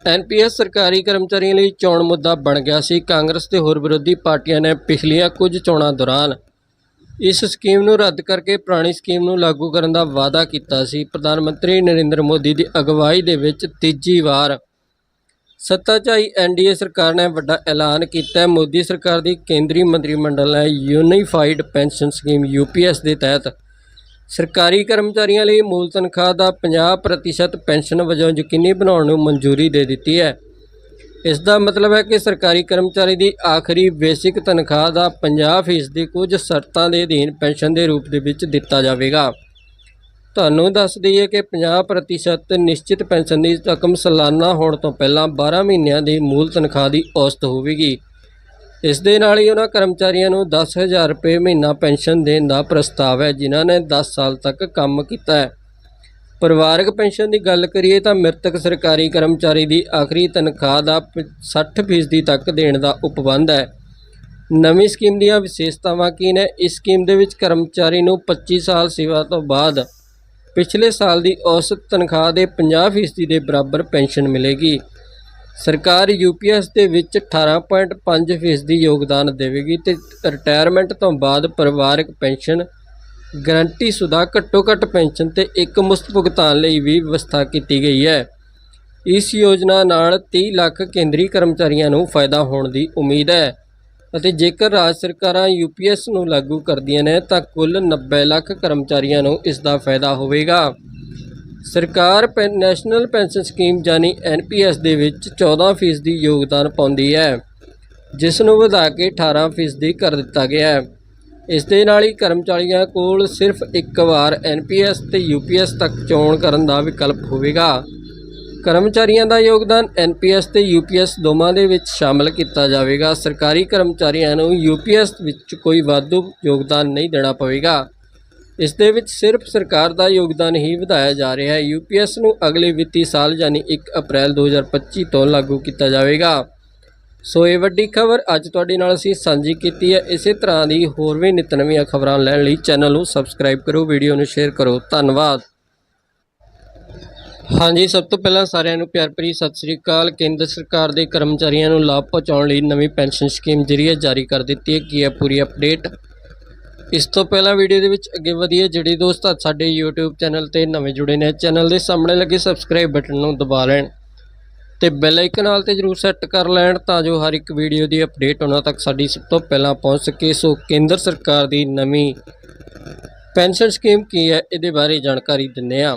ਐਨਪੀਐਸ ਸਰਕਾਰੀ ਕਰਮਚਾਰੀਆਂ ਲਈ ਚੋਣ ਮੁੱਦਾ ਬਣ ਗਿਆ ਸੀ। ਕਾਂਗਰਸ ਤੇ ਹੋਰ ਵਿਰੋਧੀ ਪਾਰਟੀਆਂ ਨੇ ਪਿਛਲੀਆਂ ਕੁਝ ਚੋਣਾਂ ਦੌਰਾਨ ਇਸ ਸਕੀਮ ਨੂੰ ਰੱਦ ਕਰਕੇ ਪੁਰਾਣੀ ਸਕੀਮ ਨੂੰ ਲਾਗੂ ਕਰਨ ਦਾ ਵਾਅਦਾ ਕੀਤਾ ਸੀ। ਪ੍ਰਧਾਨ ਮੰਤਰੀ ਨਰਿੰਦਰ ਮੋਦੀ ਦੀ ਅਗਵਾਈ ਦੇ ਵਿੱਚ ਤੀਜੀ ਵਾਰ ਸੱਤਾ 'ਚ ਆਈ ਐਨਡੀਏ ਸਰਕਾਰ ਨੇ ਵੱਡਾ ਐਲਾਨ ਕੀਤਾ। ਮੋਦੀ ਸਰਕਾਰ ਦੀ ਕੇਂਦਰੀ ਮੰਤਰੀ ਮੰਡਲ ਨੇ ਯੂਨੀਫਾਈਡ ਪੈਨਸ਼ਨ ਸਕੀਮ ਯੂਪੀਐਸ ਦੇ ਤਹਿਤ ਸਰਕਾਰੀ ਕਰਮਚਾਰੀਆਂ ਲਈ ਮੂਲ ਤਨਖਾਹ ਦਾ 50% ਪੈਨਸ਼ਨ ਵਜੋਂ ਯਕੀਨੀ ਬਣਾਉਣ ਨੂੰ ਮਨਜ਼ੂਰੀ ਦੇ ਦਿੱਤੀ ਹੈ। ਇਸ ਦਾ ਮਤਲਬ ਹੈ ਕਿ ਸਰਕਾਰੀ ਕਰਮਚਾਰੀ ਦੀ ਆਖਰੀ ਬੇਸਿਕ ਤਨਖਾਹ ਦਾ 50% ਦੀ ਕੁਝ ਸ਼ਰਤਾਂ ਦੇ ਅਧੀਨ ਪੈਨਸ਼ਨ ਦੇ ਰੂਪ ਦੇ ਵਿੱਚ ਦਿੱਤਾ ਜਾਵੇਗਾ। ਤੁਹਾਨੂੰ ਦੱਸ ਦਈਏ ਕਿ 50% ਨਿਸ਼ਚਿਤ ਪੈਨਸ਼ਨ ਦੀ ਰਕਮ ਸਾਲਾਨਾ ਹੋਣ ਤੋਂ ਪਹਿਲਾਂ 12 ਮਹੀਨਿਆਂ ਦੀ ਮੂਲ ਤਨਖਾਹ ਦੀ ਔਸਤ ਹੋਵੇਗੀ। ਇਸ ਦੇ ਨਾਲ ਹੀ ਉਹਨਾਂ ਕਰਮਚਾਰੀਆਂ ਨੂੰ 10000 ਰੁਪਏ ਮਹੀਨਾ ਪੈਨਸ਼ਨ ਦੇਣ ਦਾ ਪ੍ਰਸਤਾਵ ਹੈ, ਜਿਨ੍ਹਾਂ ਨੇ 10 ਸਾਲ ਤੱਕ ਕੰਮ ਕੀਤਾ ਹੈ। ਪਰਿਵਾਰਕ ਪੈਨਸ਼ਨ ਦੀ ਗੱਲ ਕਰੀਏ ਤਾਂ ਮ੍ਰਿਤਕ ਸਰਕਾਰੀ ਕਰਮਚਾਰੀ ਦੀ ਆਖਰੀ ਤਨਖਾਹ ਦਾ ਪ- 60% ਤੱਕ ਦੇਣ ਦਾ ਉਪਬੰਧ ਹੈ। ਨਵੀਂ ਸਕੀਮ ਦੀਆਂ ਵਿਸ਼ੇਸ਼ਤਾਵਾਂ ਕੀ ਨੇ? ਇਸ ਸਕੀਮ ਦੇ ਵਿੱਚ ਕਰਮਚਾਰੀ ਨੂੰ 25 ਸਾਲ ਸੇਵਾ ਤੋਂ ਬਾਅਦ ਪਿਛਲੇ ਸਾਲ ਦੀ ਔਸਤ ਤਨਖਾਹ ਦੇ 50% ਦੇ ਬਰਾਬਰ ਪੈਨਸ਼ਨ ਮਿਲੇਗੀ। ਸਰਕਾਰ ਯੂਪੀਐਸ ਦੇ ਵਿੱਚ 18.5% ਦੀ ਯੋਗਦਾਨ ਦੇਵੇਗੀ ਤੇ ਰਿਟਾਇਰਮੈਂਟ ਤੋਂ ਬਾਅਦ ਪਰਿਵਾਰਕ ਪੈਨਸ਼ਨ, ਗਰੰਟੀ ਸੁਦਾ ਘੱਟੋ ਘੱਟ ਪੈਨਸ਼ਨ ਤੇ ਇੱਕ ਮੁਸਤ ਭੁਗਤਾਨ ਲਈ ਵੀ ਵਿਵਸਥਾ ਕੀਤੀ ਗਈ ਹੈ। ਇਸ ਯੋਜਨਾ ਨਾਲ 30 ਲੱਖ ਕੇਂਦਰੀ ਕਰਮਚਾਰੀਆਂ ਨੂੰ ਫਾਇਦਾ ਹੋਣ ਦੀ ਉਮੀਦ ਹੈ ਅਤੇ ਜੇਕਰ ਰਾਜ ਸਰਕਾਰਾਂ ਯੂਪੀਐਸ ਨੂੰ ਲਾਗੂ ਕਰਦੀਆਂ ਨੇ ਤਾਂ ਕੁੱਲ 90 ਲੱਖ ਕਰਮਚਾਰੀਆਂ ਨੂੰ ਇਸ ਦਾ ਫਾਇਦਾ ਹੋਵੇਗਾ। ਸਰਕਾਰ ਪੈ- ਨੈਸ਼ਨਲ ਪੈਨਸ਼ਨ ਸਕੀਮ ਯਾਨੀ ਐਨਪੀਐਸ ਦੇ ਵਿੱਚ 14% ਦੀ ਯੋਗਦਾਨ ਪਾਉਂਦੀ ਹੈ, ਜਿਸ ਨੂੰ ਵਧਾ ਕੇ 18% ਕਰ ਦਿੱਤਾ ਗਿਆ ਹੈ। ਇਸ ਦੇ ਨਾਲ ਹੀ ਕਰਮਚਾਰੀਆਂ ਕੋਲ ਸਿਰਫ ਇੱਕ ਵਾਰ ਐਨਪੀਐਸ ਤੇ ਯੂਪੀਐਸ ਤੱਕ ਚੋਣ ਕਰਨ ਦਾ ਵਿਕਲਪ ਹੋਵੇਗਾ। ਕਰਮਚਾਰੀਆਂ ਦਾ ਯੋਗਦਾਨ ਐਨਪੀਐਸ ਤੇ ਯੂਪੀਐਸ ਦੋਵਾਂ ਦੇ ਵਿੱਚ ਸ਼ਾਮਲ ਕੀਤਾ ਜਾਵੇਗਾ। ਸਰਕਾਰੀ ਕਰਮਚਾਰੀਆਂ ਨੂੰ ਯੂਪੀਐਸ ਵਿੱਚ ਕੋਈ ਵਾਧੂ ਯੋਗਦਾਨ ਨਹੀਂ ਦੇਣਾ ਪਵੇਗਾ। ਇਸ ਦੇ ਵਿੱਚ ਸਿਰਫ ਸਰਕਾਰ ਦਾ ਯੋਗਦਾਨ ਹੀ ਵਧਾਇਆ ਜਾ ਰਿਹਾ ਹੈ। ਯੂਪੀਐਸ ਨੂੰ ਅਗਲੇ ਵਿੱਤੀ ਸਾਲ ਯਾਨੀ 1 ਅਪ੍ਰੈਲ 2025 ਤੋਂ ਲਾਗੂ ਕੀਤਾ ਜਾਵੇਗਾ। ਸੋ ਇਹ ਵੱਡੀ ਖਬਰ ਅੱਜ ਤੁਹਾਡੇ ਨਾਲ ਅਸੀਂ ਸਾਂਝੀ ਕੀਤੀ ਹੈ। ਇਸੇ ਤਰ੍ਹਾਂ ਦੀ ਹੋਰ ਵੀ ਨਿਤ ਨਵੀਆਂ ਖਬਰਾਂ ਲੈਣ ਲਈ ਚੈਨਲ ਨੂੰ ਸਬਸਕ੍ਰਾਈਬ ਕਰੋ, ਵੀਡੀਓ ਨੂੰ ਸ਼ੇਅਰ ਕਰੋ। ਧੰਨਵਾਦ। ਹਾਂਜੀ, ਸਭ ਤੋਂ ਪਹਿਲਾਂ ਸਾਰਿਆਂ ਨੂੰ ਪਿਆਰ ਭਰੀ ਸਤਿ ਸ੍ਰੀ ਅਕਾਲ। ਕੇਂਦਰ ਸਰਕਾਰ ਦੇ ਕਰਮਚਾਰੀਆਂ ਨੂੰ ਲਾਭ ਪਹੁੰਚਾਉਣ ਲਈ ਨਵੀਂ ਪੈਨਸ਼ਨ ਸਕੀਮ ਜਿਹੜੀ ਜਾਰੀ ਕਰ ਦਿੱਤੀ ਹੈ। ਕੀ ਹੈ ਪੂਰੀ ਅਪਡੇਟ? ਇਸ ਤੋਂ ਪਹਿਲਾਂ ਵੀਡੀਓ ਦੇ ਵਿੱਚ ਅੱਗੇ ਵਧੀਏ ਜਿਹੜੇ ਦੋਸਤ ਸਾਡੇ YouTube ਚੈਨਲ ਤੇ ਨਵੇਂ ਜੁੜੇ ਨੇ ਚੈਨਲ ਦੇ ਸਾਹਮਣੇ ਲੱਗੇ ਸਬਸਕ੍ਰਾਈਬ ਬਟਨ ਨੂੰ ਦਬਾ ਲੈਣ ਤੇ ਬੈਲ ਆਈਕਨ ਨਾਲ ਤੇ ਜਰੂਰ ਸੈੱਟ ਕਰ ਲੈਣ ਤਾਂ ਜੋ ਹਰ ਇੱਕ ਵੀਡੀਓ ਦੀ ਅਪਡੇਟ ਉਹਨਾਂ ਤੱਕ ਸਾਡੀ ਸਭ ਤੋਂ ਪਹਿਲਾਂ ਪਹੁੰਚ ਸਕੇ। ਸੋ ਕੇਂਦਰ ਸਰਕਾਰ ਦੀ ਨਵੀਂ ਪੈਨਸ਼ਨ ਸਕੀਮ ਕੀ ਹੈ, ਇਹਦੇ ਬਾਰੇ ਜਾਣਕਾਰੀ ਦਿੰਦੇ ਹਾਂ।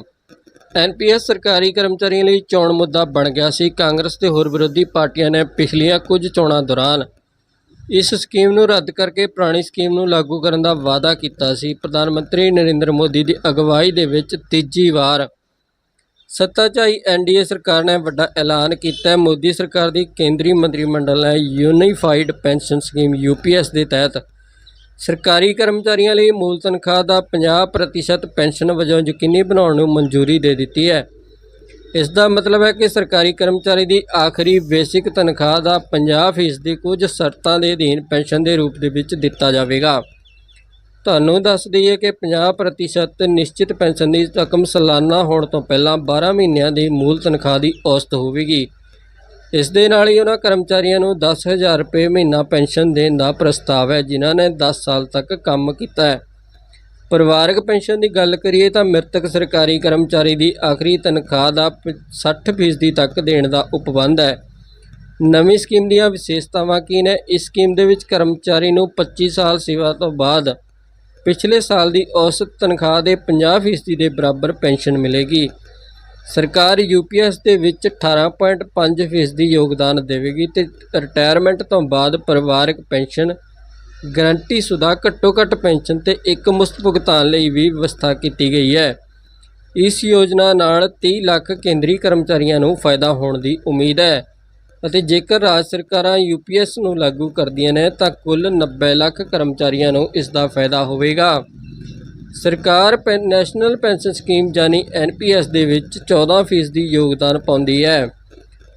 ਐਨਪੀਐਸ ਸਰਕਾਰੀ ਕਰਮਚਾਰੀਆਂ ਲਈ ਚੋਣ ਮੁੱਦਾ ਬਣ ਗਿਆ ਸੀ। ਕਾਂਗਰਸ ਤੇ ਹੋਰ ਵਿਰੋਧੀ ਪਾਰਟੀਆਂ ਨੇ ਪਿਛਲੀਆਂ ਕੁਝ ਚੋਣਾਂ ਦੌਰਾਨ ਇਸ ਸਕੀਮ ਨੂੰ ਰੱਦ ਕਰਕੇ ਪੁਰਾਣੀ ਸਕੀਮ ਨੂੰ ਲਾਗੂ ਕਰਨ ਦਾ ਵਾਅਦਾ ਕੀਤਾ ਸੀ। ਪ੍ਰਧਾਨ ਮੰਤਰੀ ਨਰਿੰਦਰ ਮੋਦੀ ਦੀ ਅਗਵਾਈ ਦੇ ਵਿੱਚ ਤੀਜੀ ਵਾਰ ਸੱਤਾ 'ਚ ਆਈ ਐਨਡੀਏ ਸਰਕਾਰ ਨੇ ਵੱਡਾ ਐਲਾਨ ਕੀਤਾ ਮੋਦੀ ਸਰਕਾਰ ਦੀ ਕੇਂਦਰੀ ਮੰਤਰੀ ਮੰਡਲ ਨੇ ਯੂਨੀਫਾਈਡ ਪੈਨਸ਼ਨ ਸਕੀਮ ਯੂਪੀਐਸ ਦੇ ਤਹਿਤ ਸਰਕਾਰੀ ਕਰਮਚਾਰੀਆਂ ਲਈ ਮੂਲ ਤਨਖਾਹ ਦਾ 50% ਪੈਨਸ਼ਨ ਵਜੋਂ ਯਕੀਨੀ ਬਣਾਉਣ ਨੂੰ ਮਨਜ਼ੂਰੀ ਦੇ ਦਿੱਤੀ ਹੈ। ਇਸ ਦਾ ਮਤਲਬ ਹੈ ਕਿ ਸਰਕਾਰੀ ਕਰਮਚਾਰੀ ਦੀ ਆਖਰੀ ਬੇਸਿਕ ਤਨਖਾਹ ਦਾ 50% ਕੁਝ ਸ਼ਰਤਾਂ ਦੇ ਅਧੀਨ ਪੈਨਸ਼ਨ ਦੇ ਰੂਪ ਦੇ ਵਿੱਚ ਦਿੱਤਾ ਜਾਵੇਗਾ। ਤੁਹਾਨੂੰ ਦੱਸ ਦਈਏ ਕਿ 50% ਨਿਸ਼ਚਿਤ ਪੈਨਸ਼ਨ ਦੀ ਰਕਮ ਸਾਲਾਨਾ ਹੋਣ ਤੋਂ ਪਹਿਲਾਂ 12 ਮਹੀਨਿਆਂ ਦੀ ਮੂਲ ਤਨਖਾਹ ਦੀ ਔਸਤ ਹੋਵੇਗੀ। ਇਸ ਦੇ ਨਾਲ ਹੀ ਉਹਨਾਂ ਕਰਮਚਾਰੀਆਂ ਨੂੰ 10000 ਰੁਪਏ ਮਹੀਨਾ ਪੈਨਸ਼ਨ ਦੇਣ ਦਾ ਪ੍ਰਸਤਾਵ ਹੈ, ਜਿਨ੍ਹਾਂ ਨੇ 10 ਸਾਲ ਤੱਕ ਕੰਮ ਕੀਤਾ ਹੈ। ਪਰਿਵਾਰਕ ਪੈਨਸ਼ਨ ਦੀ ਗੱਲ ਕਰੀਏ ਤਾਂ ਮ੍ਰਿਤਕ ਸਰਕਾਰੀ ਕਰਮਚਾਰੀ ਦੀ ਆਖਰੀ ਤਨਖਾਹ ਦਾ ਪ- 60% ਤੱਕ ਦੇਣ ਦਾ ਉਪਬੰਧ ਹੈ। ਨਵੀਂ ਸਕੀਮ ਦੀਆਂ ਵਿਸ਼ੇਸ਼ਤਾਵਾਂ ਕੀ ਨੇ? ਇਸ ਸਕੀਮ ਦੇ ਵਿੱਚ ਕਰਮਚਾਰੀ ਨੂੰ 25 ਸਾਲ ਸੇਵਾ ਤੋਂ ਬਾਅਦ ਪਿਛਲੇ ਸਾਲ ਦੀ ਔਸਤ ਤਨਖਾਹ ਦੇ 50% ਦੇ ਬਰਾਬਰ ਪੈਨਸ਼ਨ ਮਿਲੇਗੀ। ਸਰਕਾਰ ਯੂਪੀਐਸ ਦੇ ਵਿੱਚ 18.5% ਦੀ ਯੋਗਦਾਨ ਦੇਵੇਗੀ ਤੇ ਰਿਟਾਇਰਮੈਂਟ ਤੋਂ ਬਾਅਦ ਪਰਿਵਾਰਕ ਪੈਨਸ਼ਨ ਗਰੰਟੀ ਸੁਦਾ ਘੱਟੋ ਘੱਟ ਪੈਨਸ਼ਨ ਤੇ ਇੱਕ ਮੁਸਤ ਭੁਗਤਾਨ ਲਈ ਵੀ ਵਿਵਸਥਾ ਕੀਤੀ ਗਈ ਹੈ। ਇਸ ਯੋਜਨਾ ਨਾਲ 30 ਲੱਖ ਕੇਂਦਰੀ ਕਰਮਚਾਰੀਆਂ ਨੂੰ ਫਾਇਦਾ ਹੋਣ ਦੀ ਉਮੀਦ ਹੈ ਅਤੇ ਜੇਕਰ ਰਾਜ ਸਰਕਾਰਾਂ ਯੂਪੀਐਸ ਨੂੰ ਲਾਗੂ ਕਰਦੀਆਂ ਨੇ ਤਾਂ ਕੁੱਲ 90 ਲੱਖ ਕਰਮਚਾਰੀਆਂ ਨੂੰ ਇਸ ਦਾ ਫਾਇਦਾ ਹੋਵੇਗਾ। ਸਰਕਾਰ ਪੈ- ਨੈਸ਼ਨਲ ਪੈਨਸ਼ਨ ਸਕੀਮ ਯਾਨੀ ਐਨਪੀਐਸ ਦੇ ਵਿੱਚ 14% ਦੀ ਯੋਗਦਾਨ ਪਾਉਂਦੀ ਹੈ,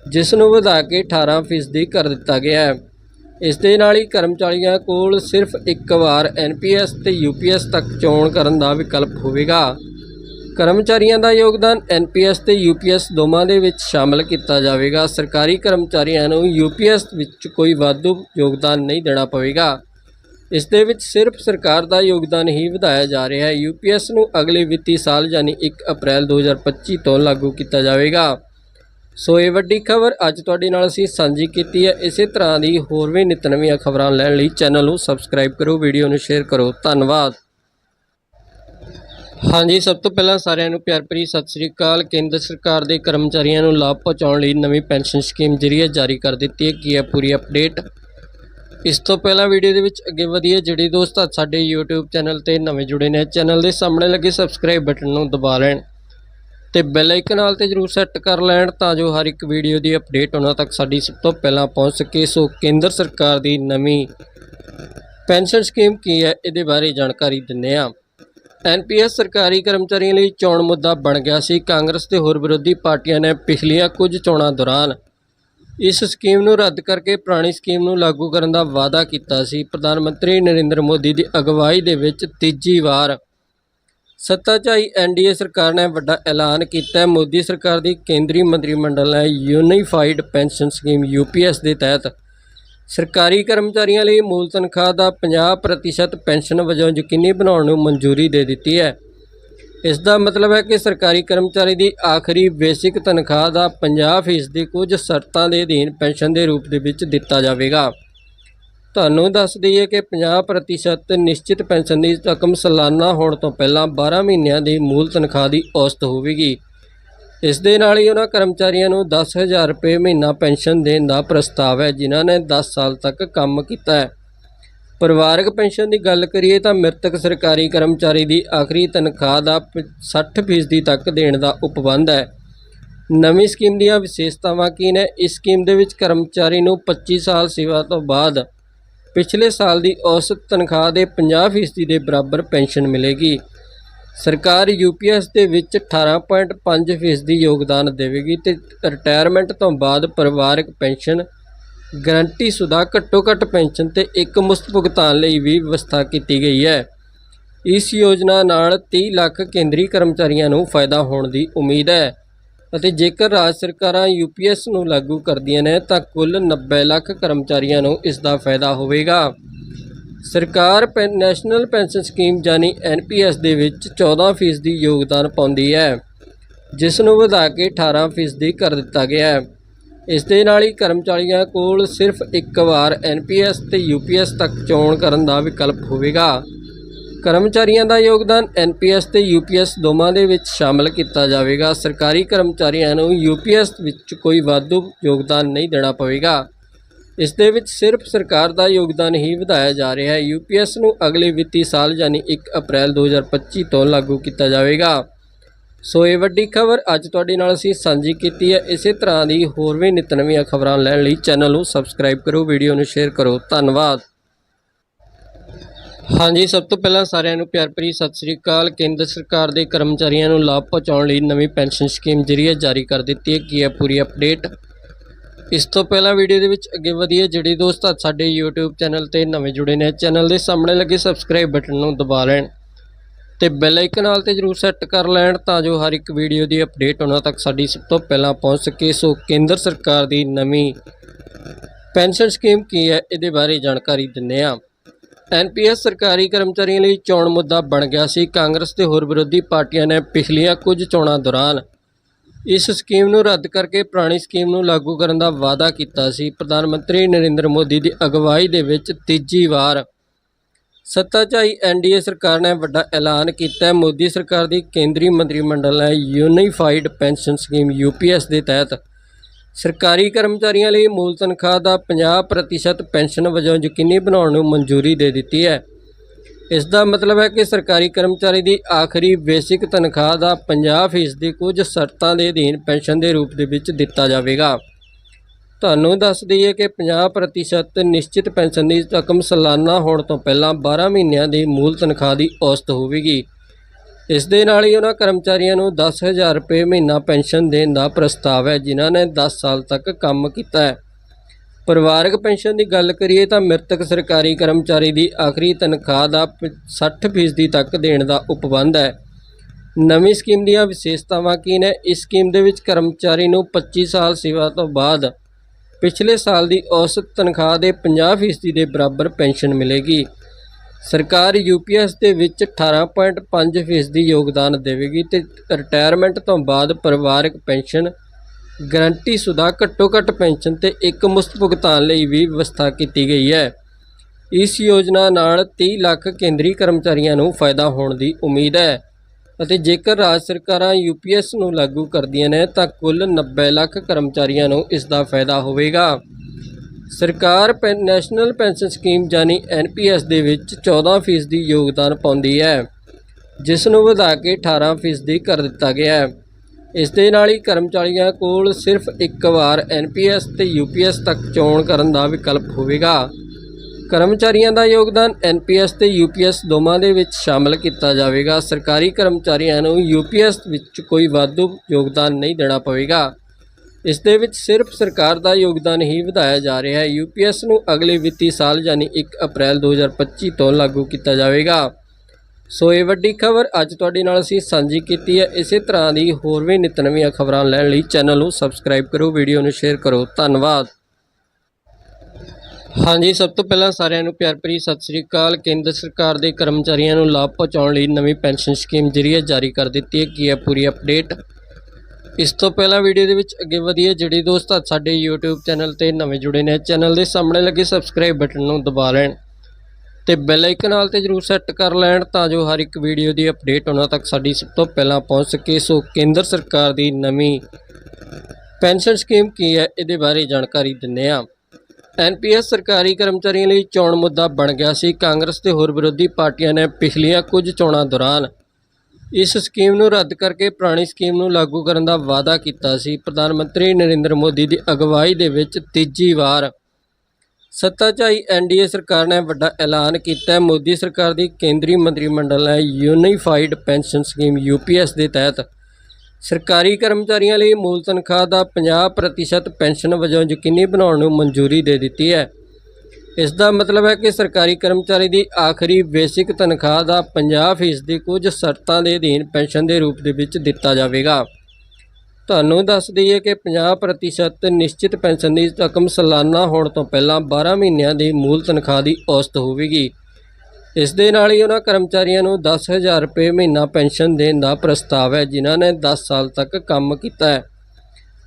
ਜਿਸ ਨੂੰ ਵਧਾ ਕੇ 18% ਕਰ ਦਿੱਤਾ ਗਿਆ ਹੈ। ਇਸ ਦੇ ਨਾਲ ਹੀ ਕਰਮਚਾਰੀਆਂ ਕੋਲ ਸਿਰਫ ਇੱਕ ਵਾਰ ਐਨਪੀਐਸ ਤੇ ਯੂਪੀਐਸ ਤੱਕ ਚੋਣ ਕਰਨ ਦਾ ਵਿਕਲਪ ਹੋਵੇਗਾ। ਕਰਮਚਾਰੀਆਂ ਦਾ ਯੋਗਦਾਨ ਐਨਪੀਐਸ ਤੇ ਯੂਪੀਐਸ ਦੋਵਾਂ ਦੇ ਵਿੱਚ ਸ਼ਾਮਲ ਕੀਤਾ ਜਾਵੇਗਾ। ਸਰਕਾਰੀ ਕਰਮਚਾਰੀਆਂ ਨੂੰ ਯੂਪੀਐਸ ਵਿੱਚ ਕੋਈ ਵਾਧੂ ਯੋਗਦਾਨ ਨਹੀਂ ਦੇਣਾ ਪਵੇਗਾ। ਇਸ ਦੇ ਵਿੱਚ ਸਿਰਫ ਸਰਕਾਰ ਦਾ ਯੋਗਦਾਨ ਹੀ ਵਧਾਇਆ ਜਾ ਰਿਹਾ ਹੈ। ਯੂਪੀਐਸ ਨੂੰ ਅਗਲੇ ਵਿੱਤੀ ਸਾਲ, ਯਾਨੀ 1 ਅਪ੍ਰੈਲ 2025 ਤੋਂ ਲਾਗੂ ਕੀਤਾ ਜਾਵੇਗਾ। ਸੋ ਇਹ ਵੱਡੀ ਖਬਰ ਅੱਜ ਤੁਹਾਡੇ ਨਾਲ ਅਸੀਂ ਸਾਂਝੀ ਕੀਤੀ ਹੈ। ਇਸੇ ਤਰ੍ਹਾਂ ਦੀ ਹੋਰ ਵੀ ਨਿਤ ਨਵੀਆਂ ਖਬਰਾਂ ਲੈਣ ਲਈ ਚੈਨਲ ਨੂੰ ਸਬਸਕ੍ਰਾਈਬ ਕਰੋ, ਵੀਡੀਓ ਨੂੰ ਸ਼ੇਅਰ ਕਰੋ। ਧੰਨਵਾਦ। ਹਾਂਜੀ, ਸਭ ਤੋਂ ਪਹਿਲਾਂ ਸਾਰਿਆਂ ਨੂੰ ਪਿਆਰ ਭਰੀ ਸਤਿ ਸ੍ਰੀ ਅਕਾਲ। ਕੇਂਦਰ ਸਰਕਾਰ ਦੇ ਕਰਮਚਾਰੀਆਂ ਨੂੰ ਲਾਭ ਪਹੁੰਚਾਉਣ ਲਈ ਨਵੀਂ ਪੈਨਸ਼ਨ ਸਕੀਮ ਜਰੀਏ ਜਾਰੀ ਕਰ ਦਿੱਤੀ ਹੈ। ਕੀ ਹੈ? ਪੂਰੀ ਅਪਡੇਟ। ਇਸ ਤੋਂ ਪਹਿਲਾਂ ਵੀਡੀਓ ਦੇ ਵਿੱਚ ਅੱਗੇ ਵਧੀਏ ਜਿਹੜੇ ਦੋਸਤ ਸਾਡੇ YouTube ਚੈਨਲ ਤੇ ਨਵੇਂ ਜੁੜੇ ਨੇ, ਚੈਨਲ ਦੇ ਸਾਹਮਣੇ ਲੱਗੇ ਸਬਸਕ੍ਰਾਈਬ ਬਟਨ ਨੂੰ ਦਬਾ ਲੈਣ। ਤੇ ਬੈਲ ਆਈਕਨ ਨਾਲ ਤੇ ਜਰੂਰ ਸੈੱਟ ਕਰ ਲੈਣ ਤਾਂ ਜੋ ਹਰ ਇੱਕ ਵੀਡੀਓ ਦੀ ਅਪਡੇਟ ਉਹਨਾਂ ਤੱਕ ਸਾਡੀ ਸਭ ਤੋਂ ਪਹਿਲਾਂ ਪਹੁੰਚ ਸਕੇ। ਸੋ ਕੇਂਦਰ ਸਰਕਾਰ ਦੀ ਨਵੀਂ ਪੈਨਸ਼ਨ ਸਕੀਮ ਕੀ ਹੈ, ਇਹਦੇ ਬਾਰੇ ਜਾਣਕਾਰੀ ਦਿੰਦੇ ਹਾਂ। ਐਨਪੀਐਸ ਸਰਕਾਰੀ ਕਰਮਚਾਰੀਆਂ ਲਈ ਚੋਣ ਮੁੱਦਾ ਬਣ ਗਿਆ ਸੀ। ਕਾਂਗਰਸ ਤੇ ਹੋਰ ਵਿਰੋਧੀ ਪਾਰਟੀਆਂ ਨੇ ਪਿਛਲੀਆਂ ਕੁਝ ਚੋਣਾਂ ਦੌਰਾਨ ਇਸ ਸਕੀਮ ਨੂੰ ਰੱਦ ਕਰਕੇ ਪੁਰਾਣੀ ਸਕੀਮ ਨੂੰ ਲਾਗੂ ਕਰਨ ਦਾ ਵਾਅਦਾ ਕੀਤਾ ਸੀ। ਪ੍ਰਧਾਨ ਮੰਤਰੀ ਨਰਿੰਦਰ ਮੋਦੀ ਦੀ ਅਗਵਾਈ ਦੇ ਵਿੱਚ ਤੀਜੀ ਵਾਰ ਸੱਤਾ 'ਚ ਆਈ ਐਨਡੀਏ ਸਰਕਾਰ ਨੇ ਵੱਡਾ ਐਲਾਨ ਕੀਤਾ ਹੈ। ਮੋਦੀ ਸਰਕਾਰ ਦੀ ਕੇਂਦਰੀ ਮੰਤਰੀ ਮੰਡਲ ਨੇ ਯੂਨੀਫਾਈਡ ਪੈਨਸ਼ਨ ਸਕੀਮ ਯੂਪੀਐਸ ਦੇ ਤਹਿਤ ਸਰਕਾਰੀ ਕਰਮਚਾਰੀਆਂ ਲਈ ਮੂਲ ਤਨਖਾਹ ਦਾ 50% ਪੈਨਸ਼ਨ ਵਜੋਂ ਯਕੀਨੀ ਬਣਾਉਣ ਨੂੰ ਮਨਜ਼ੂਰੀ ਦੇ ਦਿੱਤੀ ਹੈ। ਇਸ ਦਾ ਮਤਲਬ ਹੈ ਕਿ ਸਰਕਾਰੀ ਕਰਮਚਾਰੀ ਦੀ ਆਖਰੀ ਬੇਸਿਕ ਤਨਖਾਹ ਦਾ 50% ਕੁਝ ਸ਼ਰਤਾਂ ਦੇ ਅਧੀਨ ਪੈਨਸ਼ਨ ਦੇ ਰੂਪ ਦੇ ਵਿੱਚ ਦਿੱਤਾ ਜਾਵੇਗਾ। ਤੁਹਾਨੂੰ ਦੱਸ ਦਈਏ ਕਿ 50% ਨਿਸ਼ਚਿਤ ਪੈਨਸ਼ਨ ਦੀ ਰਕਮ ਸਾਲਾਨਾ ਹੋਣ ਤੋਂ ਪਹਿਲਾਂ 12 ਮਹੀਨਿਆਂ ਦੀ ਮੂਲ ਤਨਖਾਹ ਦੀ ਔਸਤ ਹੋਵੇਗੀ। ਇਸ ਦੇ ਨਾਲ ਹੀ ਉਹਨਾਂ ਕਰਮਚਾਰੀਆਂ ਨੂੰ 10000 ਰੁਪਏ ਮਹੀਨਾ ਪੈਨਸ਼ਨ ਦੇਣ ਦਾ ਪ੍ਰਸਤਾਵ ਹੈ, ਜਿਨ੍ਹਾਂ ਨੇ 10 ਸਾਲ ਤੱਕ ਕੰਮ ਕੀਤਾ ਹੈ। ਪਰਿਵਾਰਕ ਪੈਨਸ਼ਨ ਦੀ ਗੱਲ ਕਰੀਏ ਤਾਂ ਮ੍ਰਿਤਕ ਸਰਕਾਰੀ ਕਰਮਚਾਰੀ ਦੀ ਆਖਰੀ ਤਨਖਾਹ ਦਾ ਪ- 60% ਤੱਕ ਦੇਣ ਦਾ ਉਪਬੰਧ ਹੈ। ਨਵੀਂ ਸਕੀਮ ਦੀਆਂ ਵਿਸ਼ੇਸ਼ਤਾਵਾਂ ਕੀ ਨੇ? ਇਸ ਸਕੀਮ ਦੇ ਵਿੱਚ ਕਰਮਚਾਰੀ ਨੂੰ 25 ਸਾਲ ਸੇਵਾ ਤੋਂ ਬਾਅਦ ਪਿਛਲੇ ਸਾਲ ਦੀ ਔਸਤ ਤਨਖਾਹ ਦੇ 50% ਦੇ ਬਰਾਬਰ ਪੈਨਸ਼ਨ ਮਿਲੇਗੀ। ਸਰਕਾਰ ਯੂਪੀਐਸ ਦੇ ਵਿੱਚ 18.5% ਦੀ ਯੋਗਦਾਨ ਦੇਵੇਗੀ ਤੇ ਰਿਟਾਇਰਮੈਂਟ ਤੋਂ ਬਾਅਦ ਪਰਿਵਾਰਕ ਪੈਨਸ਼ਨ ਗਰੰਟੀ ਸੁਦਾ ਘੱਟੋ ਘੱਟ ਪੈਨਸ਼ਨ ਤੇ ਇੱਕ ਮੁਸਤ ਭੁਗਤਾਨ ਲਈ ਵੀ ਵਿਵਸਥਾ ਕੀਤੀ ਗਈ ਹੈ। ਇਸ ਯੋਜਨਾ ਨਾਲ 30 ਲੱਖ ਕੇਂਦਰੀ ਕਰਮਚਾਰੀਆਂ ਨੂੰ ਫਾਇਦਾ ਹੋਣ ਦੀ ਉਮੀਦ ਹੈ। ਅਤੇ ਜੇਕਰ ਰਾਜ ਸਰਕਾਰਾਂ ਯੂਪੀਐਸ ਨੂੰ ਲਾਗੂ ਕਰਦੀਆਂ ਨੇ, ਤਾਂ ਕੁੱਲ 90 ਲੱਖ ਕਰਮਚਾਰੀਆਂ ਨੂੰ ਇਸ ਦਾ ਫਾਇਦਾ ਹੋਵੇਗਾ। ਸਰਕਾਰ ਪੈ- ਨੈਸ਼ਨਲ ਪੈਨਸ਼ਨ ਸਕੀਮ ਯਾਨੀ ਐਨਪੀਐਸ ਦੇ ਵਿੱਚ 14% ਦੀ ਯੋਗਦਾਨ ਪਾਉਂਦੀ ਹੈ, ਜਿਸ ਨੂੰ ਵਧਾ ਕੇ 18% ਕਰ ਦਿੱਤਾ ਗਿਆ ਹੈ। ਇਸ ਦੇ ਨਾਲ ਹੀ ਕਰਮਚਾਰੀਆਂ ਕੋਲ ਸਿਰਫ ਇੱਕ ਵਾਰ ਐਨਪੀਐਸ ਤੇ ਯੂਪੀਐਸ ਤੱਕ ਚੋਣ ਕਰਨ ਦਾ ਵਿਕਲਪ ਹੋਵੇਗਾ। ਕਰਮਚਾਰੀਆਂ ਦਾ ਯੋਗਦਾਨ ਐਨਪੀਐਸ ਤੇ ਯੂਪੀਐਸ ਦੋਵਾਂ ਦੇ ਵਿੱਚ ਸ਼ਾਮਲ ਕੀਤਾ ਜਾਵੇਗਾ। ਸਰਕਾਰੀ ਕਰਮਚਾਰੀਆਂ ਨੂੰ ਯੂਪੀਐਸ ਵਿੱਚ ਕੋਈ ਵਾਧੂ ਯੋਗਦਾਨ ਨਹੀਂ ਦੇਣਾ ਪਵੇਗਾ। ਇਸ ਦੇ ਵਿੱਚ ਸਿਰਫ ਸਰਕਾਰ ਦਾ ਯੋਗਦਾਨ ਹੀ ਵਧਾਇਆ ਜਾ ਰਿਹਾ ਹੈ। ਯੂਪੀਐਸ ਨੂੰ ਅਗਲੇ ਵਿੱਤੀ ਸਾਲ, ਯਾਨੀ 1 ਅਪ੍ਰੈਲ 2025 ਤੋਂ ਲਾਗੂ ਕੀਤਾ ਜਾਵੇਗਾ। ਸੋ ਇਹ ਵੱਡੀ ਖਬਰ ਅੱਜ ਤੁਹਾਡੇ ਨਾਲ ਅਸੀਂ ਸਾਂਝੀ ਕੀਤੀ ਹੈ। ਇਸੇ ਤਰ੍ਹਾਂ ਦੀ ਹੋਰ ਵੀ ਨਿਤ ਨਵੀਆਂ ਖਬਰਾਂ ਲੈਣ ਲਈ ਚੈਨਲ ਨੂੰ ਸਬਸਕ੍ਰਾਈਬ ਕਰੋ, ਵੀਡੀਓ ਨੂੰ ਸ਼ੇਅਰ ਕਰੋ। ਧੰਨਵਾਦ। ਹਾਂਜੀ, ਸਭ ਤੋਂ ਪਹਿਲਾਂ ਸਾਰਿਆਂ ਨੂੰ ਪਿਆਰ ਭਰੀ ਸਤਿ ਸ੍ਰੀ ਅਕਾਲ। ਕੇਂਦਰ ਸਰਕਾਰ ਦੇ ਕਰਮਚਾਰੀਆਂ ਨੂੰ ਲਾਭ ਪਹੁੰਚਾਉਣ ਲਈ ਨਵੀਂ ਪੈਨਸ਼ਨ ਸਕੀਮ ਜਰੀਏ ਜਾਰੀ ਕਰ ਦਿੱਤੀ ਹੈ। ਕੀ ਹੈ ਪੂਰੀ ਅਪਡੇਟ? ਇਸ ਤੋਂ ਪਹਿਲਾਂ ਵੀਡੀਓ ਦੇ ਵਿੱਚ ਅੱਗੇ ਵਧੀਏ ਜਿਹੜੇ ਦੋਸਤ ਅੱਜ ਸਾਡੇ YouTube ਚੈਨਲ ਤੇ ਨਵੇਂ ਜੁੜੇ ਨੇ, ਚੈਨਲ ਦੇ ਸਾਹਮਣੇ ਲੱਗੇ ਸਬਸਕ੍ਰਾਈਬ ਬਟਨ ਨੂੰ ਦਬਾ ਲੈਣ ਤੇ ਬੈਲ ਆਈਕਨ ਨਾਲ ਤੇ ਜਰੂਰ ਸੈੱਟ ਕਰ ਲੈਣ ਤਾਂ ਜੋ ਹਰ ਇੱਕ ਵੀਡੀਓ ਦੀ ਅਪਡੇਟ ਉਹਨਾਂ ਤੱਕ ਸਾਡੀ ਸਭ ਤੋਂ ਪਹਿਲਾਂ ਪਹੁੰਚ ਸਕੇ। ਸੋ ਕੇਂਦਰ ਸਰਕਾਰ ਦੀ ਨਵੀਂ ਪੈਨਸ਼ਨ ਸਕੀਮ ਕੀ ਹੈ, ਇਹਦੇ ਬਾਰੇ ਜਾਣਕਾਰੀ ਦਿੰਦੇ ਹਾਂ। ਐਨਪੀਐਸ ਸਰਕਾਰੀ ਕਰਮਚਾਰੀਆਂ ਲਈ ਚੋਣ ਮੁੱਦਾ ਬਣ ਗਿਆ ਸੀ। ਕਾਂਗਰਸ ਤੇ ਹੋਰ ਵਿਰੋਧੀ ਪਾਰਟੀਆਂ ਨੇ ਪਿਛਲੀਆਂ ਕੁਝ ਚੋਣਾਂ ਦੌਰਾਨ ਇਸ ਸਕੀਮ ਨੂੰ ਰੱਦ ਕਰਕੇ ਪੁਰਾਣੀ ਸਕੀਮ ਨੂੰ ਲਾਗੂ ਕਰਨ ਦਾ ਵਾਅਦਾ ਕੀਤਾ ਸੀ। ਪ੍ਰਧਾਨ ਮੰਤਰੀ ਨਰਿੰਦਰ ਮੋਦੀ ਦੀ ਅਗਵਾਈ ਦੇ ਵਿੱਚ ਤੀਜੀ ਵਾਰ ਸੱਤਾ 'ਚ ਆਈ ਐਨਡੀਏ ਸਰਕਾਰ ਨੇ ਵੱਡਾ ਐਲਾਨ ਕੀਤਾ। ਮੋਦੀ ਸਰਕਾਰ ਦੀ ਕੇਂਦਰੀ ਮੰਤਰੀ ਮੰਡਲ ਨੇ ਯੂਨੀਫਾਈਡ ਪੈਨਸ਼ਨ ਸਕੀਮ ਯੂਪੀਐਸ ਦੇ ਤਹਿਤ ਸਰਕਾਰੀ ਕਰਮਚਾਰੀਆਂ ਲਈ ਮੂਲ ਤਨਖਾਹ ਦਾ 50% ਪੈਨਸ਼ਨ ਵਜੋਂ ਯਕੀਨੀ ਬਣਾਉਣ ਨੂੰ ਮਨਜ਼ੂਰੀ ਦੇ ਦਿੱਤੀ ਹੈ। ਇਸ ਦਾ ਮਤਲਬ ਹੈ ਕਿ ਸਰਕਾਰੀ ਕਰਮਚਾਰੀ ਦੀ ਆਖਰੀ ਬੇਸਿਕ ਤਨਖਾਹ ਦਾ 50% ਦੀ ਕੁਝ ਸ਼ਰਤਾਂ ਦੇ ਅਧੀਨ ਪੈਨਸ਼ਨ ਦੇ ਰੂਪ ਦੇ ਵਿੱਚ ਦਿੱਤਾ ਜਾਵੇਗਾ। ਤੁਹਾਨੂੰ ਦੱਸ ਦਈਏ ਕਿ 50% ਨਿਸ਼ਚਿਤ ਪੈਨਸ਼ਨ ਦੀ ਰਕਮ ਸਾਲਾਨਾ ਹੋਣ ਤੋਂ ਪਹਿਲਾਂ 12 ਮਹੀਨਿਆਂ ਦੀ ਮੂਲ ਤਨਖਾਹ ਦੀ ਔਸਤ ਹੋਵੇਗੀ। ਇਸ ਦੇ ਨਾਲ ਹੀ ਉਹਨਾਂ ਕਰਮਚਾਰੀਆਂ ਨੂੰ 10000 ਰੁਪਏ ਮਹੀਨਾ ਪੈਨਸ਼ਨ ਦੇਣ ਦਾ ਪ੍ਰਸਤਾਵ ਹੈ, ਜਿਨ੍ਹਾਂ ਨੇ 10 ਸਾਲ ਤੱਕ ਕੰਮ ਕੀਤਾ ਹੈ। ਪਰਿਵਾਰਕ ਪੈਨਸ਼ਨ ਦੀ ਗੱਲ ਕਰੀਏ ਤਾਂ ਮ੍ਰਿਤਕ ਸਰਕਾਰੀ ਕਰਮਚਾਰੀ ਦੀ ਆਖਰੀ ਤਨਖਾਹ ਦਾ ਪ- 60% ਤੱਕ ਦੇਣ ਦਾ ਉਪਬੰਧ ਹੈ। ਨਵੀਂ ਸਕੀਮ ਦੀਆਂ ਵਿਸ਼ੇਸ਼ਤਾਵਾਂ ਕੀ ਨੇ? ਇਸ ਸਕੀਮ ਦੇ ਵਿੱਚ ਕਰਮਚਾਰੀ ਨੂੰ 25 ਸਾਲ ਸੇਵਾ ਤੋਂ ਬਾਅਦ ਪਿਛਲੇ ਸਾਲ ਦੀ ਔਸਤ ਤਨਖਾਹ ਦੇ 50% ਦੇ ਬਰਾਬਰ ਪੈਨਸ਼ਨ ਮਿਲੇਗੀ। ਸਰਕਾਰ ਯੂਪੀਐਸ ਦੇ ਵਿੱਚ 18.5% ਦੀ ਯੋਗਦਾਨ ਦੇਵੇਗੀ ਤੇ ਰਿਟਾਇਰਮੈਂਟ ਤੋਂ ਬਾਅਦ ਪਰਿਵਾਰਕ ਪੈਨਸ਼ਨ ਗਰੰਟੀਸ਼ੁਦਾ ਘੱਟੋ-ਘੱਟ ਪੈਨਸ਼ਨ ਤੇ ਇੱਕ ਮੁਸ਼ਤ ਭੁਗਤਾਨ ਲਈ ਵੀ ਵਿਵਸਥਾ ਕੀਤੀ ਗਈ ਹੈ। ਇਸ ਯੋਜਨਾ ਨਾਲ 30 ਲੱਖ ਕੇਂਦਰੀ ਕਰਮਚਾਰੀਆਂ ਨੂੰ ਫਾਇਦਾ ਹੋਣ ਦੀ ਉਮੀਦ ਹੈ ਅਤੇ ਜੇਕਰ ਰਾਜ ਸਰਕਾਰਾਂ ਯੂਪੀਐਸ ਨੂੰ ਲਾਗੂ ਕਰਦੀਆਂ ਨੇ ਤਾਂ ਕੁੱਲ 90 ਲੱਖ ਕਰਮਚਾਰੀਆਂ ਨੂੰ ਇਸ ਦਾ ਫਾਇਦਾ ਹੋਵੇਗਾ। ਸਰਕਾਰ ਪੈ- ਨੈਸ਼ਨਲ ਪੈਨਸ਼ਨ ਸਕੀਮ ਯਾਨੀ ਐਨਪੀਐਸ ਦੇ ਵਿੱਚ 14% ਦੀ ਯੋਗਦਾਨ ਪਾਉਂਦੀ ਹੈ, ਜਿਸ ਨੂੰ ਵਧਾ ਕੇ 18% ਕਰ ਦਿੱਤਾ ਗਿਆ ਹੈ। ਇਸ ਦੇ ਨਾਲ ਹੀ ਕਰਮਚਾਰੀਆਂ ਕੋਲ ਸਿਰਫ ਇੱਕ ਵਾਰ ਐਨਪੀਐਸ ਤੇ ਯੂਪੀਐਸ ਤੱਕ ਚੋਣ ਕਰਨ ਦਾ ਵਿਕਲਪ ਹੋਵੇਗਾ। ਕਰਮਚਾਰੀਆਂ ਦਾ ਯੋਗਦਾਨ ਐਨਪੀਐਸ ਤੇ ਯੂਪੀਐਸ ਦੋਵਾਂ ਦੇ ਵਿੱਚ ਸ਼ਾਮਲ ਕੀਤਾ ਜਾਵੇਗਾ। ਸਰਕਾਰੀ ਕਰਮਚਾਰੀਆਂ ਨੂੰ ਯੂਪੀਐਸ ਵਿੱਚ ਕੋਈ ਵਾਧੂ ਯੋਗਦਾਨ ਨਹੀਂ ਦੇਣਾ ਪਵੇਗਾ। ਇਸ ਦੇ ਵਿੱਚ ਸਿਰਫ ਸਰਕਾਰ ਦਾ ਯੋਗਦਾਨ ਹੀ ਵਧਾਇਆ ਜਾ ਰਿਹਾ ਹੈ। ਯੂਪੀਐਸ ਨੂੰ ਅਗਲੇ ਵਿੱਤੀ ਸਾਲ ਯਾਨੀ 1 ਅਪ੍ਰੈਲ 2025 ਤੋਂ ਲਾਗੂ ਕੀਤਾ ਜਾਵੇਗਾ। ਸੋ ਇਹ ਵੱਡੀ ਖਬਰ ਅੱਜ ਤੁਹਾਡੇ ਨਾਲ ਅਸੀਂ ਸਾਂਝੀ ਕੀਤੀ ਹੈ। ਇਸੇ ਤਰ੍ਹਾਂ ਦੀ ਹੋਰ ਵੀ ਨਿਤ ਨਵੀਆਂ ਖਬਰਾਂ ਲੈਣ ਲਈ ਚੈਨਲ ਨੂੰ ਸਬਸਕ੍ਰਾਈਬ ਕਰੋ, ਵੀਡੀਓ ਨੂੰ ਸ਼ੇਅਰ ਕਰੋ। ਧੰਨਵਾਦ। ਹਾਂਜੀ, ਸਭ ਤੋਂ ਪਹਿਲਾਂ ਸਾਰਿਆਂ ਨੂੰ ਪਿਆਰ ਭਰੀ ਸਤਿ ਸ੍ਰੀ ਅਕਾਲ। ਕੇਂਦਰ ਸਰਕਾਰ ਦੇ ਕਰਮਚਾਰੀਆਂ ਨੂੰ ਲਾਭ ਪਹੁੰਚਾਉਣ ਲਈ ਨਵੀਂ ਪੈਨਸ਼ਨ ਸਕੀਮ ਜ਼ਰੀਏ ਜਾਰੀ ਕਰ ਦਿੱਤੀ ਹੈ। ਕੀ ਹੈ ਪੂਰੀ ਅਪਡੇਟ? ਇਸ ਤੋਂ ਪਹਿਲਾਂ ਵੀਡੀਓ ਦੇ ਵਿੱਚ ਅੱਗੇ ਵਧੀਏ ਜਿਹੜੇ ਦੋਸਤ ਅੱਜ ਸਾਡੇ YouTube ਚੈਨਲ ਤੇ ਨਵੇਂ ਜੁੜੇ ਨੇ। ਚੈਨਲ ਦੇ ਸਾਹਮਣੇ ਲੱਗੇ ਸਬਸਕ੍ਰਾਈਬ ਬਟਨ ਨੂੰ ਦਬਾ ਲੈਣ ਤੇ ਬੈਲ ਆਈਕਨ ਨਾਲ ਤੇ ਜਰੂਰ ਸੈੱਟ ਕਰ ਲੈਣ ਤਾਂ ਜੋ ਹਰ ਇੱਕ ਵੀਡੀਓ ਦੀ ਅਪਡੇਟ ਉਹਨਾਂ ਤੱਕ ਸਾਡੀ ਸਭ ਤੋਂ ਪਹਿਲਾਂ ਪਹੁੰਚ ਸਕੇ। ਸੋ ਕੇਂਦਰ ਸਰਕਾਰ ਦੀ ਨਵੀਂ ਪੈਨਸ਼ਨ ਸਕੀਮ ਕੀ ਹੈ ਇਹਦੇ ਬਾਰੇ ਜਾਣਕਾਰੀ ਦਿੰਦੇ ਹਾਂ। ਐਨਪੀਐਸ ਸਰਕਾਰੀ ਕਰਮਚਾਰੀਆਂ ਲਈ ਚੋਣ ਮੁੱਦਾ ਬਣ ਗਿਆ ਸੀ। ਕਾਂਗਰਸ ਤੇ ਹੋਰ ਵਿਰੋਧੀ ਪਾਰਟੀਆਂ ਨੇ ਪਿਛਲੀਆਂ ਕੁਝ ਚੋਣਾਂ ਦੌਰਾਨ ਇਸ ਸਕੀਮ ਨੂੰ ਰੱਦ ਕਰਕੇ ਪੁਰਾਣੀ ਸਕੀਮ ਨੂੰ ਲਾਗੂ ਕਰਨ ਦਾ ਵਾਅਦਾ ਕੀਤਾ ਸੀ। ਪ੍ਰਧਾਨ ਮੰਤਰੀ ਨਰਿੰਦਰ ਮੋਦੀ ਦੀ ਅਗਵਾਈ ਦੇ ਵਿੱਚ ਤੀਜੀ ਵਾਰ ਸੱਤਾ 'ਚ ਆਈ ਐਨਡੀਏ ਸਰਕਾਰ ਨੇ ਵੱਡਾ ਐਲਾਨ ਕੀਤਾ ਮੋਦੀ ਸਰਕਾਰ ਦੀ ਕੇਂਦਰੀ ਮੰਤਰੀ ਮੰਡਲ ਨੇ ਯੂਨੀਫਾਈਡ ਪੈਨਸ਼ਨ ਸਕੀਮ ਯੂਪੀਐਸ ਦੇ ਤਹਿਤ ਸਰਕਾਰੀ ਕਰਮਚਾਰੀਆਂ ਲਈ ਮੂਲ ਤਨਖਾਹ ਦਾ 50% ਪੈਨਸ਼ਨ ਵਜੋਂ ਯਕੀਨੀ ਬਣਾਉਣ ਨੂੰ ਮਨਜ਼ੂਰੀ ਦੇ ਦਿੱਤੀ ਹੈ। ਇਸ ਦਾ ਮਤਲਬ ਹੈ ਕਿ ਸਰਕਾਰੀ ਕਰਮਚਾਰੀ ਦੀ ਆਖਰੀ ਬੇਸਿਕ ਤਨਖਾਹ ਦਾ 50% ਕੁਝ ਸ਼ਰਤਾਂ ਦੇ ਅਧੀਨ ਪੈਨਸ਼ਨ ਦੇ ਰੂਪ ਦੇ ਵਿੱਚ ਦਿੱਤਾ ਜਾਵੇਗਾ। ਤੁਹਾਨੂੰ ਦੱਸ ਦਈਏ ਕਿ 50% ਨਿਸ਼ਚਿਤ ਪੈਨਸ਼ਨ ਦੀ ਰਕਮ ਸਾਲਾਨਾ ਹੋਣ ਤੋਂ ਪਹਿਲਾਂ 12 ਮਹੀਨਿਆਂ ਦੀ ਮੂਲ ਤਨਖਾਹ ਦੀ ਔਸਤ ਹੋਵੇਗੀ। ਇਸ ਦੇ ਨਾਲ ਹੀ ਉਹਨਾਂ ਕਰਮਚਾਰੀਆਂ ਨੂੰ 10000 ਰੁਪਏ ਮਹੀਨਾ ਪੈਨਸ਼ਨ ਦੇਣ ਦਾ ਪ੍ਰਸਤਾਵ ਹੈ, ਜਿਨ੍ਹਾਂ ਨੇ 10 ਸਾਲ ਤੱਕ ਕੰਮ ਕੀਤਾ ਹੈ।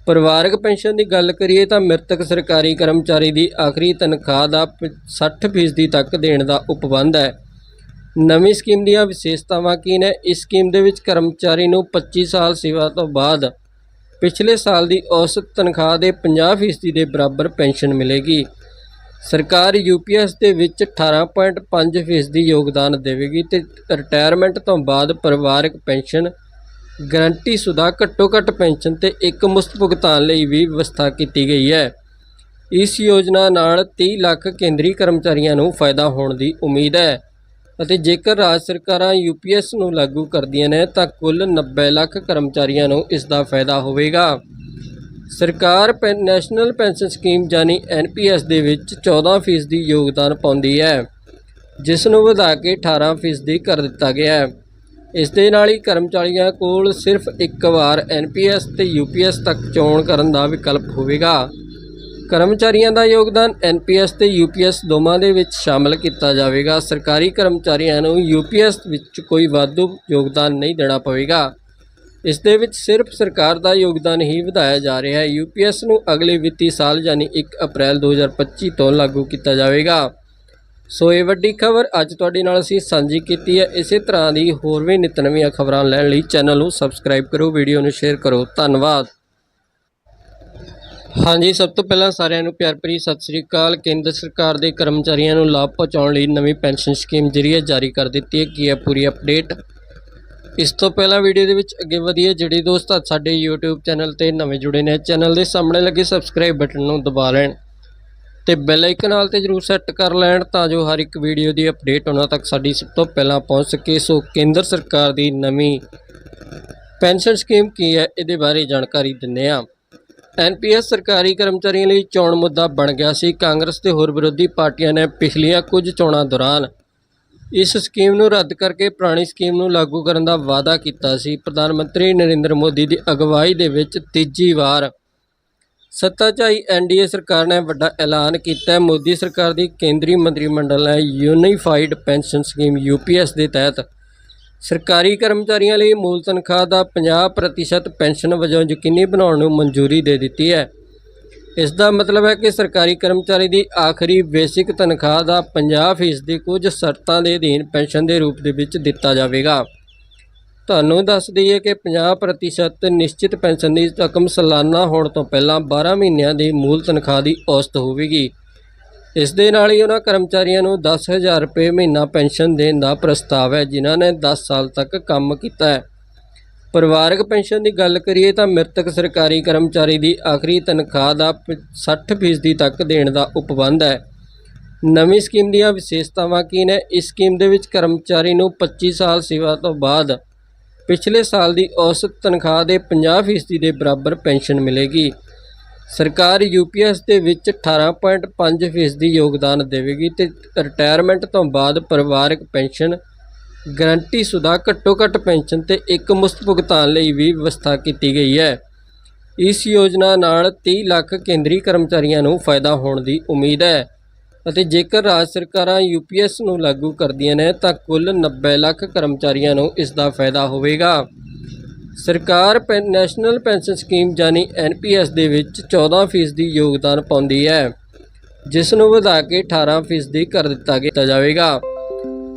ਪਰਿਵਾਰਕ ਪੈਨਸ਼ਨ ਦੀ ਗੱਲ ਕਰੀਏ ਤਾਂ ਮ੍ਰਿਤਕ ਸਰਕਾਰੀ ਕਰਮਚਾਰੀ ਦੀ ਆਖਰੀ ਤਨਖਾਹ ਦਾ ਪ- 60% ਤੱਕ ਦੇਣ ਦਾ ਉਪਬੰਧ ਹੈ। ਨਵੀਂ ਸਕੀਮ ਦੀਆਂ ਵਿਸ਼ੇਸ਼ਤਾਵਾਂ ਕੀ ਨੇ? ਇਸ ਸਕੀਮ ਦੇ ਵਿੱਚ ਕਰਮਚਾਰੀ ਨੂੰ 25 ਸਾਲ ਸੇਵਾ ਤੋਂ ਬਾਅਦ ਪਿਛਲੇ ਸਾਲ ਦੀ ਔਸਤ ਤਨਖਾਹ ਦੇ 50% ਦੇ ਬਰਾਬਰ ਪੈਨਸ਼ਨ ਮਿਲੇਗੀ। ਸਰਕਾਰ ਯੂਪੀਐਸ ਦੇ ਵਿੱਚ 18.5% ਦੀ ਯੋਗਦਾਨ ਦੇਵੇਗੀ ਤੇ ਰਿਟਾਇਰਮੈਂਟ ਤੋਂ ਬਾਅਦ ਪਰਿਵਾਰਕ ਪੈਨਸ਼ਨ ਗਰੰਟੀਸ਼ੁਦਾ ਘੱਟੋ-ਘੱਟ ਪੈਨਸ਼ਨ ਤੇ ਇੱਕ ਮੁਸ਼ਤ ਭੁਗਤਾਨ ਲਈ ਵੀ ਵਿਵਸਥਾ ਕੀਤੀ ਗਈ ਹੈ। ਇਸ ਯੋਜਨਾ ਨਾਲ 30 ਲੱਖ ਕੇਂਦਰੀ ਕਰਮਚਾਰੀਆਂ ਨੂੰ ਫਾਇਦਾ ਹੋਣ ਦੀ ਉਮੀਦ ਹੈ ਅਤੇ ਜੇਕਰ ਰਾਜ ਸਰਕਾਰਾਂ ਯੂਪੀਐਸ ਨੂੰ ਲਾਗੂ ਕਰਦੀਆਂ ਨੇ ਤਾਂ ਕੁੱਲ 90 ਲੱਖ ਕਰਮਚਾਰੀਆਂ ਨੂੰ ਇਸ ਦਾ ਫਾਇਦਾ ਹੋਵੇਗਾ। ਸਰਕਾਰ ਪੈ- ਨੈਸ਼ਨਲ ਪੈਨਸ਼ਨ ਸਕੀਮ ਯਾਨੀ ਐਨਪੀਐਸ ਦੇ ਵਿੱਚ 14% ਦੀ ਯੋਗਦਾਨ ਪਾਉਂਦੀ ਹੈ, ਜਿਸ ਨੂੰ ਵਧਾ ਕੇ 18% ਕਰ ਦਿੱਤਾ ਗਿਆ ਹੈ। ਇਸ ਦੇ ਨਾਲ ਹੀ ਕਰਮਚਾਰੀਆਂ ਕੋਲ ਸਿਰਫ ਇੱਕ ਵਾਰ ਐਨਪੀਐਸ ਤੇ ਯੂਪੀਐਸ ਤੱਕ ਚੋਣ ਕਰਨ ਦਾ ਵਿਕਲਪ ਹੋਵੇਗਾ। ਕਰਮਚਾਰੀਆਂ ਦਾ ਯੋਗਦਾਨ ਐਨਪੀਐਸ ਤੇ ਯੂਪੀਐਸ ਦੋਵਾਂ ਦੇ ਵਿੱਚ ਸ਼ਾਮਲ ਕੀਤਾ ਜਾਵੇਗਾ। ਸਰਕਾਰੀ ਕਰਮਚਾਰੀਆਂ ਨੂੰ ਯੂਪੀਐਸ ਵਿੱਚ ਕੋਈ ਵਾਧੂ ਯੋਗਦਾਨ ਨਹੀਂ ਦੇਣਾ ਪਵੇਗਾ। ਇਸ ਦੇ ਵਿੱਚ ਸਿਰਫ ਸਰਕਾਰ ਦਾ ਯੋਗਦਾਨ ਹੀ ਵਧਾਇਆ ਜਾ ਰਿਹਾ ਹੈ। ਯੂਪੀਐਸ ਨੂੰ ਅਗਲੇ ਵਿੱਤੀ ਸਾਲ, ਯਾਨੀ 1 ਅਪ੍ਰੈਲ 2025 ਤੋਂ ਲਾਗੂ ਕੀਤਾ ਜਾਵੇਗਾ। ਸੋ ਇਹ ਵੱਡੀ ਖਬਰ ਅੱਜ ਤੁਹਾਡੇ ਨਾਲ ਅਸੀਂ ਸਾਂਝੀ ਕੀਤੀ ਹੈ। ਇਸੇ ਤਰ੍ਹਾਂ ਦੀ ਹੋਰ ਵੀ ਨਿਤ ਨਵੀਆਂ ਖਬਰਾਂ ਲੈਣ ਲਈ ਚੈਨਲ ਨੂੰ ਸਬਸਕ੍ਰਾਈਬ ਕਰੋ, ਵੀਡੀਓ ਨੂੰ ਸ਼ੇਅਰ ਕਰੋ। ਧੰਨਵਾਦ। ਹਾਂਜੀ, ਸਭ ਤੋਂ ਪਹਿਲਾਂ ਸਾਰਿਆਂ ਨੂੰ ਪਿਆਰ ਭਰੀ ਸਤਿ ਸ੍ਰੀ ਅਕਾਲ। ਕੇਂਦਰ ਸਰਕਾਰ ਦੇ ਕਰਮਚਾਰੀਆਂ ਨੂੰ ਲਾਭ ਪਹੁੰਚਾਉਣ ਲਈ ਨਵੀਂ ਪੈਨਸ਼ਨ ਸਕੀਮ ਜਿਹੜੀ ਜਾਰੀ ਕਰ ਦਿੱਤੀ ਹੈ। ਕੀ ਹੈ ਪੂਰੀ ਅਪਡੇਟ? ਇਸ ਤੋਂ ਪਹਿਲਾਂ ਵੀਡੀਓ ਦੇ ਵਿੱਚ ਅੱਗੇ ਵਧੀਏ ਜਿਹੜੇ ਦੋਸਤ ਸਾਡੇ YouTube ਚੈਨਲ ਤੇ ਨਵੇਂ ਜੁੜੇ ਨੇ, ਚੈਨਲ ਦੇ ਸਾਹਮਣੇ ਲੱਗੇ ਸਬਸਕ੍ਰਾਈਬ ਬਟਨ ਨੂੰ ਦਬਾ ਲੈਣ। ਤੇ ਬੈਲ ਆਈਕਨ ਨਾਲ ਤੇ ਜਰੂਰ ਸੈੱਟ ਕਰ ਲੈਣ ਤਾਂ ਜੋ ਹਰ ਇੱਕ ਵੀਡੀਓ ਦੀ ਅਪਡੇਟ ਉਹਨਾਂ ਤੱਕ ਸਾਡੀ ਸਭ ਤੋਂ ਪਹਿਲਾਂ ਪਹੁੰਚ ਸਕੇ। ਸੋ ਕੇਂਦਰ ਸਰਕਾਰ ਦੀ ਨਵੀਂ ਪੈਨਸ਼ਨ ਸਕੀਮ ਕੀ ਹੈ, ਇਹਦੇ ਬਾਰੇ ਜਾਣਕਾਰੀ ਦਿੰਦੇ ਹਾਂ। ਐਨਪੀਐਸ ਸਰਕਾਰੀ ਕਰਮਚਾਰੀਆਂ ਲਈ ਚੋਣ ਮੁੱਦਾ ਬਣ ਗਿਆ ਸੀ। ਕਾਂਗਰਸ ਤੇ ਹੋਰ ਵਿਰੋਧੀ ਪਾਰਟੀਆਂ ਨੇ ਪਿਛਲੀਆਂ ਕੁਝ ਚੋਣਾਂ ਦੌਰਾਨ ਇਸ ਸਕੀਮ ਨੂੰ ਰੱਦ ਕਰਕੇ ਪੁਰਾਣੀ ਸਕੀਮ ਨੂੰ ਲਾਗੂ ਕਰਨ ਦਾ ਵਾਅਦਾ ਕੀਤਾ ਸੀ। ਪ੍ਰਧਾਨ ਮੰਤਰੀ ਨਰਿੰਦਰ ਮੋਦੀ ਦੀ ਅਗਵਾਈ ਦੇ ਵਿੱਚ ਤੀਜੀ ਵਾਰ ਸੱਤਾ 'ਚ ਆਈ ਐਨਡੀਏ ਸਰਕਾਰ ਨੇ ਵੱਡਾ ਐਲਾਨ ਕੀਤਾ ਹੈ। ਮੋਦੀ ਸਰਕਾਰ ਦੀ ਕੇਂਦਰੀ ਮੰਤਰੀ ਮੰਡਲ ਨੇ ਯੂਨੀਫਾਈਡ ਪੈਨਸ਼ਨ ਸਕੀਮ ਯੂਪੀਐਸ ਦੇ ਤਹਿਤ ਸਰਕਾਰੀ ਕਰਮਚਾਰੀਆਂ ਲਈ ਮੂਲ ਤਨਖਾਹ ਦਾ 50% ਪੈਨਸ਼ਨ ਵਜੋਂ ਯਕੀਨੀ ਬਣਾਉਣ ਨੂੰ ਮਨਜ਼ੂਰੀ ਦੇ ਦਿੱਤੀ ਹੈ। ਇਸ ਦਾ ਮਤਲਬ ਹੈ ਕਿ ਸਰਕਾਰੀ ਕਰਮਚਾਰੀ ਦੀ ਆਖਰੀ ਬੇਸਿਕ ਤਨਖਾਹ ਦਾ 50% ਕੁਝ ਸ਼ਰਤਾਂ ਦੇ ਅਧੀਨ ਪੈਨਸ਼ਨ ਦੇ ਰੂਪ ਦੇ ਵਿੱਚ ਦਿੱਤਾ ਜਾਵੇਗਾ। ਤੁਹਾਨੂੰ ਦੱਸ ਦਈਏ ਕਿ 50% ਨਿਸ਼ਚਿਤ ਪੈਨਸ਼ਨ ਦੀ ਰਕਮ ਸਾਲਾਨਾ ਹੋਣ ਤੋਂ ਪਹਿਲਾਂ 12 ਮਹੀਨਿਆਂ ਦੀ ਮੂਲ ਤਨਖਾਹ ਦੀ ਔਸਤ ਹੋਵੇਗੀ। ਇਸ ਦੇ ਨਾਲ ਹੀ ਉਹਨਾਂ ਕਰਮਚਾਰੀਆਂ ਨੂੰ 10000 ਰੁਪਏ ਮਹੀਨਾ ਪੈਨਸ਼ਨ ਦੇਣ ਦਾ ਪ੍ਰਸਤਾਵ ਹੈ, ਜਿਨ੍ਹਾਂ ਨੇ 10 ਸਾਲ ਤੱਕ ਕੰਮ ਕੀਤਾ ਹੈ। ਪਰਿਵਾਰਕ ਪੈਨਸ਼ਨ ਦੀ ਗੱਲ ਕਰੀਏ ਤਾਂ ਮ੍ਰਿਤਕ ਸਰਕਾਰੀ ਕਰਮਚਾਰੀ ਦੀ ਆਖਰੀ ਤਨਖਾਹ ਦਾ ਪ- 60% ਤੱਕ ਦੇਣ ਦਾ ਉਪਬੰਧ ਹੈ। ਨਵੀਂ ਸਕੀਮ ਦੀਆਂ ਵਿਸ਼ੇਸ਼ਤਾਵਾਂ ਕੀ ਨੇ? ਇਸ ਸਕੀਮ ਦੇ ਵਿੱਚ ਕਰਮਚਾਰੀ ਨੂੰ 25 ਸਾਲ ਸੇਵਾ ਤੋਂ ਬਾਅਦ ਪਿਛਲੇ ਸਾਲ ਦੀ ਔਸਤ ਤਨਖਾਹ ਦੇ 50% ਦੇ ਬਰਾਬਰ ਪੈਨਸ਼ਨ ਮਿਲੇਗੀ। ਸਰਕਾਰ ਯੂਪੀਐਸ ਦੇ ਵਿੱਚ 18.5% ਦੀ ਯੋਗਦਾਨ ਦੇਵੇਗੀ ਤੇ ਰਿਟਾਇਰਮੈਂਟ ਤੋਂ ਬਾਅਦ ਪਰਿਵਾਰਕ ਪੈਨਸ਼ਨ ਗਰੰਟੀ ਸੁਦਾ ਘੱਟੋ ਘੱਟ ਪੈਨਸ਼ਨ ਤੇ ਇੱਕ ਮੁਸਤ ਭੁਗਤਾਨ ਲਈ ਵੀ ਵਿਵਸਥਾ ਕੀਤੀ ਗਈ ਹੈ। ਇਸ ਯੋਜਨਾ ਨਾਲ 30 ਲੱਖ ਕੇਂਦਰੀ ਕਰਮਚਾਰੀਆਂ ਨੂੰ ਫਾਇਦਾ ਹੋਣ ਦੀ ਉਮੀਦ ਹੈ। ਅਤੇ ਜੇਕਰ ਰਾਜ ਸਰਕਾਰਾਂ ਯੂਪੀਐਸ ਨੂੰ ਲਾਗੂ ਕਰਦੀਆਂ ਨੇ, ਤਾਂ ਕੁੱਲ 90 ਲੱਖ ਕਰਮਚਾਰੀਆਂ ਨੂੰ ਇਸ ਦਾ ਫਾਇਦਾ ਹੋਵੇਗਾ। ਸਰਕਾਰ ਪੈ- ਨੈਸ਼ਨਲ ਪੈਨਸ਼ਨ ਸਕੀਮ ਯਾਨੀ ਐਨਪੀਐਸ ਦੇ ਵਿੱਚ 14% ਦੀ ਯੋਗਦਾਨ ਪਾਉਂਦੀ ਹੈ, ਜਿਸ ਨੂੰ ਵਧਾ ਕੇ 18% ਦੀ ਕਰ ਦਿੱਤਾ ਗਿਆ ਜਾਵੇਗਾ।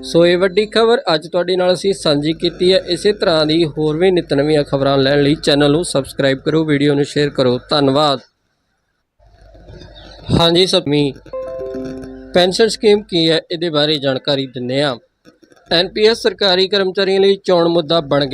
ਸੋ ਇਹ ਵੱਡੀ ਖਬਰ ਅੱਜ ਤੁਹਾਡੇ ਨਾਲ ਅਸੀਂ ਸਾਂਝੀ ਕੀਤੀ ਹੈ। ਇਸੇ ਤਰ੍ਹਾਂ ਦੀ ਹੋਰ ਵੀ ਨਿਤ ਨਵੀਆਂ ਖਬਰਾਂ ਲੈਣ ਲਈ ਚੈਨਲ ਨੂੰ ਸਬਸਕ੍ਰਾਈਬ ਕਰੋ, ਵੀਡੀਓ ਨੂੰ ਸ਼ੇਅਰ ਕਰੋ। ਧੰਨਵਾਦ। ਹਾਂਜੀ, ਸਭੀ ਪੈਨਸ਼ਨ ਸਕੀਮ ਕੀ ਹੈ? ਇਹਦੇ ਬਾਰੇ ਜਾਣਕਾਰੀ ਦਿੰਦੇ ਹਾਂ। ਐਨਪੀਐਸ ਸਰਕਾਰੀ ਕਰਮਚਾਰੀਆਂ ਲਈ ਚੋਣ ਮੁੱਦਾ ਬਣ ਗਿਆ।